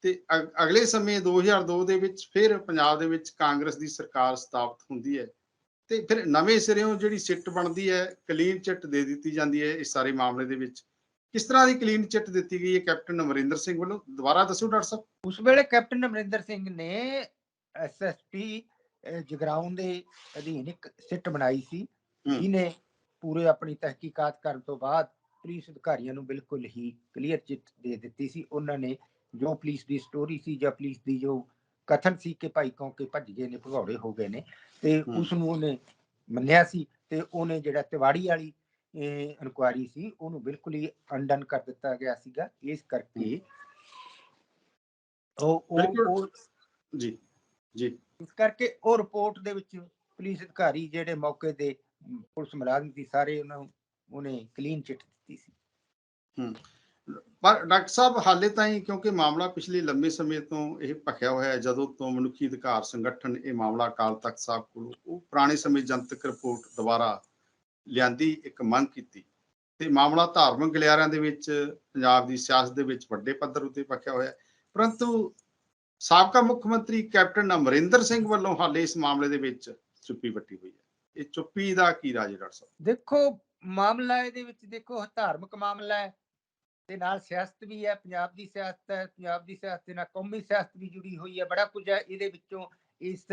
ਤੇ ਅਗਲੇ ਸਮੇਂ 2002 ਦੇ ਵਿੱਚ ਫਿਰ ਪੰਜਾਬ ਦੇ ਵਿੱਚ ਕਾਂਗਰਸ ਦੀ ਸਰਕਾਰ ਸਥਾਪਿਤ ਹੁੰਦੀ ਹੈ। ਤੇ ਫਿਰ ਨਵੇਂ ਸਿਰਿਓਂ ਜਿਹੜੀ ਸਿੱਟ ਬਣਦੀ ਹੈ, ਕਲੀਨ ਚਿੱਟ ਦੇ ਦਿੱਤੀ ਜਾਂਦੀ ਹੈ ਇਸ ਸਾਰੇ ਮਾਮਲੇ ਦੇ ਵਿੱਚ। ਕਿਸ ਤਰ੍ਹਾਂ ਦੀ ਕਲੀਨ ਚਿੱਟ ਦਿੱਤੀ ਗਈ ਹੈ ਕੈਪਟਨ ਅਮਰਿੰਦਰ ਸਿੰਘ ਵੱਲੋਂ? ਦੁਬਾਰਾ ਦੱਸੋ ਡਾਕਟਰ ਸਾਹਿਬ। ਉਸ ਵੇਲੇ ਕੈਪਟਨ ਅਮਰਿੰਦਰ ਸਿੰਘ ਨੇ ਐਸਐਸਪੀ ਜਗਰਾਉਂ ਦੇ ਅਧੀਨ ਇੱਕ ਸਿੱਟ ਬਣਾਈ ਸੀ। ਹੂੰ। ਜਿਹਨੇ ਪੂਰੇ ਆਪਣੀ ਤਹਿਕੀਕਾਤ ਕਰਨ ਤੋਂ ਬਾਅਦ ਪੁਲਿਸ ਅਧਿਕਾਰੀਆਂ ਨੂੰ ਬਿਲਕੁਲ ਹੀ ਕਲੀਅਰ ਚਿੱਟ ਦੇ ਦਿੱਤੀ ਸੀ। ਉਹਨਾਂ ਨੇ ਜੋ ਪੁਲਿਸ ਦੀ ਸਟੋਰੀ ਸੀ ਜਾਂ ਪੁਲਿਸ ਦੀ ਜੋ ਕਥਨ ਸੀ ਕਿ ਭਾਈ ਕੌਂਕੇ ਭੱਜ ਗਏ ਨੇ ਭਗੌੜੇ ਹੋ ਗਏ ਨੇ ਤੇ। ਉਸ ਨੂੰ ਉਹਨੇ ਮੰਨਿਆ ਸੀ ਤੇ ਉਹਨੇ ਜਿਹੜਾ ਤਿਵਾੜੀ ਵਾਲੀ ਇਨਕੁਆਰੀ ਸੀ ਉਹਨੂੰ ਬਿਲਕੁਲ ਹੀ ਅਨਡਨ ਕਰ ਦਿੱਤਾ ਗਿਆ ਸੀਗਾ। ਇਸ ਕਰਕੇ ਉਹ ਉਹ ਜੀ ਜੀ। ਇਸ ਕਰਕੇ ਉਹ ਰਿਪੋਰਟ ਦੇ ਵਿੱਚ ਪੁਲਿਸ ਅਧਿਕਾਰੀ ਜਿਹੜੇ ਮੌਕੇ ਦੇ ਪੁਲਿਸ ਮੁਲਾਜ਼ਮ ਸੀ ਸਾਰੇ ਉਹਨਾਂ ਉਹਨੇ ਕਲੀਨ ਚਿੱਟ ਦਿੱਤੀ ਸੀ। ਪਰ ਡਾਕਟਰ ਸਾਹਿਬ, ਹਾਲੇ ਤਾਈਂ ਕਿਉਂਕਿ ਮਾਮਲਾ ਪਿਛਲੇ ਲੰਮੇ ਸਮੇਂ ਤੋਂ ਇਹ ਭਖਿਆ ਹੋਇਆ ਹੈ, ਜਦੋਂ ਤੋਂ ਮਨੁੱਖੀ ਅਧਿਕਾਰ ਸੰਗਠਨ ਇਹ ਮਾਮਲਾ ਅਕਾਲ ਤਖਤ ਸਾਹਿਬ ਕੋਲ ਉਹ ਪੁਰਾਣੇ ਸਮੇਂ ਜਨਤਕ ਰਿਪੋਰਟ ਦੁਬਾਰਾ ਲਿਆਂਦੀ, ਇੱਕ ਮੰਗ ਕੀਤੀ। ਤੇ ਮਾਮਲਾ ਧਾਰਮਿਕ ਗਲਿਆਰਿਆਂ ਦੇ ਵਿੱਚ, ਪੰਜਾਬ ਦੀ ਸਿਆਸਤ ਦੇ ਵਿੱਚ ਵੱਡੇ ਪੱਧਰ ਉੱਤੇ ਭਖਿਆ ਹੋਇਆ ਪਰੰਤੂ ਸਾਬਕਾ ਮੁੱਖ ਮੰਤਰੀ ਕੈਪਟਨ ਅਮਰਿੰਦਰ ਸਿੰਘ ਵੱਲੋਂ ਹਾਲੇ ਇਸ ਮਾਮਲੇ ਦੇ ਵਿੱਚ ਚੁੱਪੀ ਵੱਟੀ ਹੋਈ ਹੈ। ਇਹ ਚੁੱਪੀ ਦਾ ਕੀ ਰਾਜ ਡਾਕਟਰ ਸਾਹਿਬ? ਦੇਖੋ ਮਾਮਲਾ ਇਹਦੇ ਵਿੱਚ ਦੇਖੋ ਧਾਰਮਿਕ ਮਾਮਲਾ ਹੈ। ਤੇ ਨਾਲ ਸਿਆਸਤ ਵੀ ਹੈ ਪੰਜਾਬ ਦੀ ਸਿਆਸਤ ਹੈ ਪੰਜਾਬ ਦੀ ਸਿਆਸਤ ਦੇ ਨਾਲ ਕੌਮੀ ਸਿਆਸਤ ਵੀ ਜੁੜੀ ਹੋਈ ਹੈ ਬੜਾ ਕੁਝ ਹੈ। ਇਹਦੇ ਵਿੱਚੋਂ ਇਸ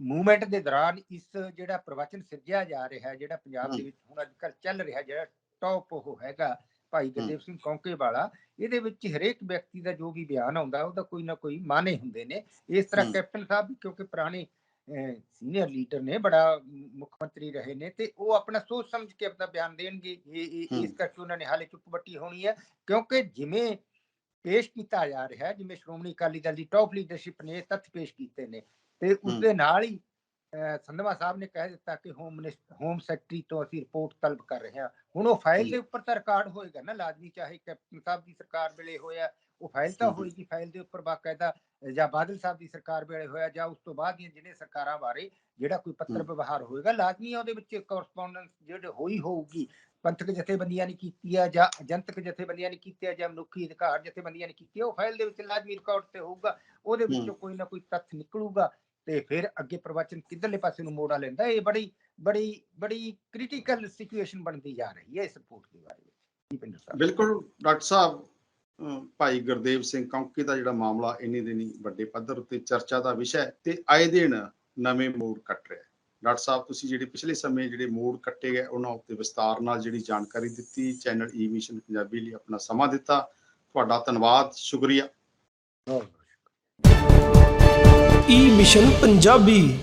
ਮੂਵਮੈਂਟ ਦੇ ਦੌਰਾਨ ਇਸ ਜਿਹੜਾ ਪ੍ਰਵਚਨ ਸਿਰਜਿਆ ਜਾ ਰਿਹਾ ਹੈ ਜਿਹੜਾ ਪੰਜਾਬ ਦੇ। ਵਿੱਚ ਹੁਣ ਅੱਜ ਚੱਲ ਰਿਹਾ ਜਿਹੜਾ ਟੌਪ ਉਹ ਹੈਗਾ ਭਾਈ ਗੁਰਦੇਵ ਸਿੰਘ ਕੌਂਕੇ ਵਾਲਾ ਇਹਦੇ ਵਿੱਚ ਹਰੇਕ ਵਿਅਕਤੀ ਦਾ ਜੋ ਵੀ ਬਿਆਨ ਆਉਂਦਾ ਉਹਦਾ ਕੋਈ ਨਾ ਕੋਈ ਮਾਨੇ ਹੁੰਦੇ ਨੇ। ਇਸ ਤਰ੍ਹਾਂ। ਕੈਪਟਨ ਸਾਹਿਬ ਵੀ ਕਿਉਂਕਿ ਪੁਰਾਣੇ ਸੀਨੀਅਰ ਲੀਡਰ ਨੇ ਬੜਾ ਮੁੱਖ ਮੰਤਰੀ ਰਹੇ ਨੇ ਤੇ ਉਹ ਆਪਣਾ ਸੋਚ ਸਮਝ ਕੇ ਆਪਣਾ ਬਿਆਨ ਦੇਣਗੇ ਇਹ। ਇਸ ਕਰਕੇ ਉਹਨਾਂ ਨੇ ਹਾਲੇ ਚੁੱਪ ਬੱਟੀ ਹੋਣੀ ਹੈ ਕਿਉਂਕਿ ਜਿਵੇਂ ਪੇਸ਼ ਕੀਤਾ ਜਾ ਰਿਹਾ ਜਿਵੇਂ ਸ਼੍ਰੋਮਣੀ ਅਕਾਲੀ ਦਲ ਦੀ ਟੌਪ ਲੀਡਰਸ਼ਿਪ ਨੇ ਤੱਥ ਪੇਸ਼ ਕੀਤੇ ਨੇ ਤੇ ਉਸ। ਦੇ ਨਾਲ ਹੀ ਸੰਧਵਾ ਸਾਹਿਬ ਨੇ ਕਹਿ ਦਿੱਤਾ ਕਿ ਹੋਮ ਮਿਨਿਸਟਰ ਹੋਮ ਸੈਕਟਰੀ ਤੋਂ ਅਸੀਂ ਰਿਪੋਰਟ ਤਲਬ ਕਰ ਰਹੇ ਹਾਂ ਹੁਣ ਉਹ ਫਾਈਲ। ਦੇ ਉੱਪਰ ਤਾਂ ਰਿਕਾਰਡ ਹੋਏਗਾ ਨਾ ਲਾਜ਼ਮੀ ਚਾਹੇ ਕੈਪਟਨ ਸਾਹਿਬ ਦੀ ਸਰਕਾਰ ਵੇਲੇ ਹੋਇਆ ਉਹ ਫਾਈਲ ਤਾਂ। ਹੋਏਗੀ ਫਾਈਲ ਦੇ ਉੱਪਰ ਬਾਕਾਇਦਾ ਜਾਂ ਬਾਦਲ ਸਾਹਿਬ ਦੀ ਸਰਕਾਰ ਵੇਲੇ ਹੋਇਆ ਜਾਂ ਉਸ ਤੋਂ ਬਾਅਦ ਦੀਆਂ ਜਿਹੜੇ ਸਰਕਾਰਾਂ ਬਾਰੇ ਜਿਹੜਾ ਕੋਈ ਪੱਤਰ। ਵਿਵਹਾਰ ਹੋਏਗਾ ਲਾਜ਼ਮੀ ਉਹਦੇ ਵਿੱਚ ਕੋਰਸਪੋਂਡੈਂਸ ਜਿਹੜੇ ਹੋਈ ਹੋਊਗੀ ਪੰਥਕ ਜਥੇਬੰਦੀਆਂ ਨੇ ਕੀਤੀ ਹੈ ਜਾਂ ਜਨਤਕ ਜਥੇਬੰਦੀਆਂ ਨੇ ਕੀਤੀ ਹੈ ਜਾਂ ਮਨੁੱਖੀ ਅਧਿਕਾਰ ਜਥੇਬੰਦੀਆਂ ਨੇ ਕੀਤੀ ਉਹ ਫਾਈਲ ਦੇ ਵਿੱਚ ਲਾਜ਼ਮੀ ਰਿਕਾਰਡ ਤੇ ਹੋਊਗਾ ਉਹਦੇ। ਵਿੱਚੋਂ ਕੋਈ ਨਾ ਕੋਈ ਤੱਥ ਨਿਕਲੂਗਾ ਤੇ ਫਿਰ ਅੱਗੇ ਪ੍ਰਵਚਨ ਕਿੱਧਰਲੇ ਪਾਸੇ ਨੂੰ ਮੋੜਾ ਲੈਂਦਾ ਇਹ ਬੜੀ ਬੜੀ ਬੜੀ ਕ੍ਰਿਟੀਕਲ ਸਿਚੁਏਸ਼ਨ ਬਣਦੀ ਜਾ ਰਹੀ ਹੈ ਇਸ ਰਿਪੋਰਟ ਦੇ ਬਾਰੇ ਵਿੱਚ ਬਿਲਕੁਲ ਡਾਕਟਰ ਸਾਹਿਬ ਭਾਈ ਗੁਰਦੇਵ ਸਿੰਘ ਕੌਂਕੇ ਦਾ ਜਿਹੜਾ ਮਾਮਲਾ ਇੰਨੀ ਦਿਨੀ ਵੱਡੇ ਪੱਧਰ ਉੱਤੇ ਚਰਚਾ ਦਾ ਵਿਸ਼ਾ ਹੈ ਤੇ ਆਏ ਦਿਨ ਨਵੇਂ ਮੋੜ ਕੱਟ ਰਿਹਾ ਹੈ। ਡਾਕਟਰ ਸਾਹਿਬ, ਤੁਸੀਂ ਜਿਹੜੇ ਪਿਛਲੇ ਸਮੇਂ ਜਿਹੜੇ ਮੋੜ ਕੱਟੇ ਗਏ, ਉਹਨਾਂ ਉੱਤੇ ਵਿਸਤਾਰ ਨਾਲ ਜਿਹੜੀ ਜਾਣਕਾਰੀ ਦਿੱਤੀ, ਚੈਨਲ ਈ ਮਿਸ਼ਨ ਪੰਜਾਬੀ ਲਈ ਆਪਣਾ ਸਮਾਂ ਦਿੱਤਾ। ਤੁਹਾਡਾ ਧੰਨਵਾਦ ਸ਼ੁਕਰੀਆ ਸ਼ੁਕਰੀਆ। ਈ ਮਿਸ਼ਨ ਪੰਜਾਬੀ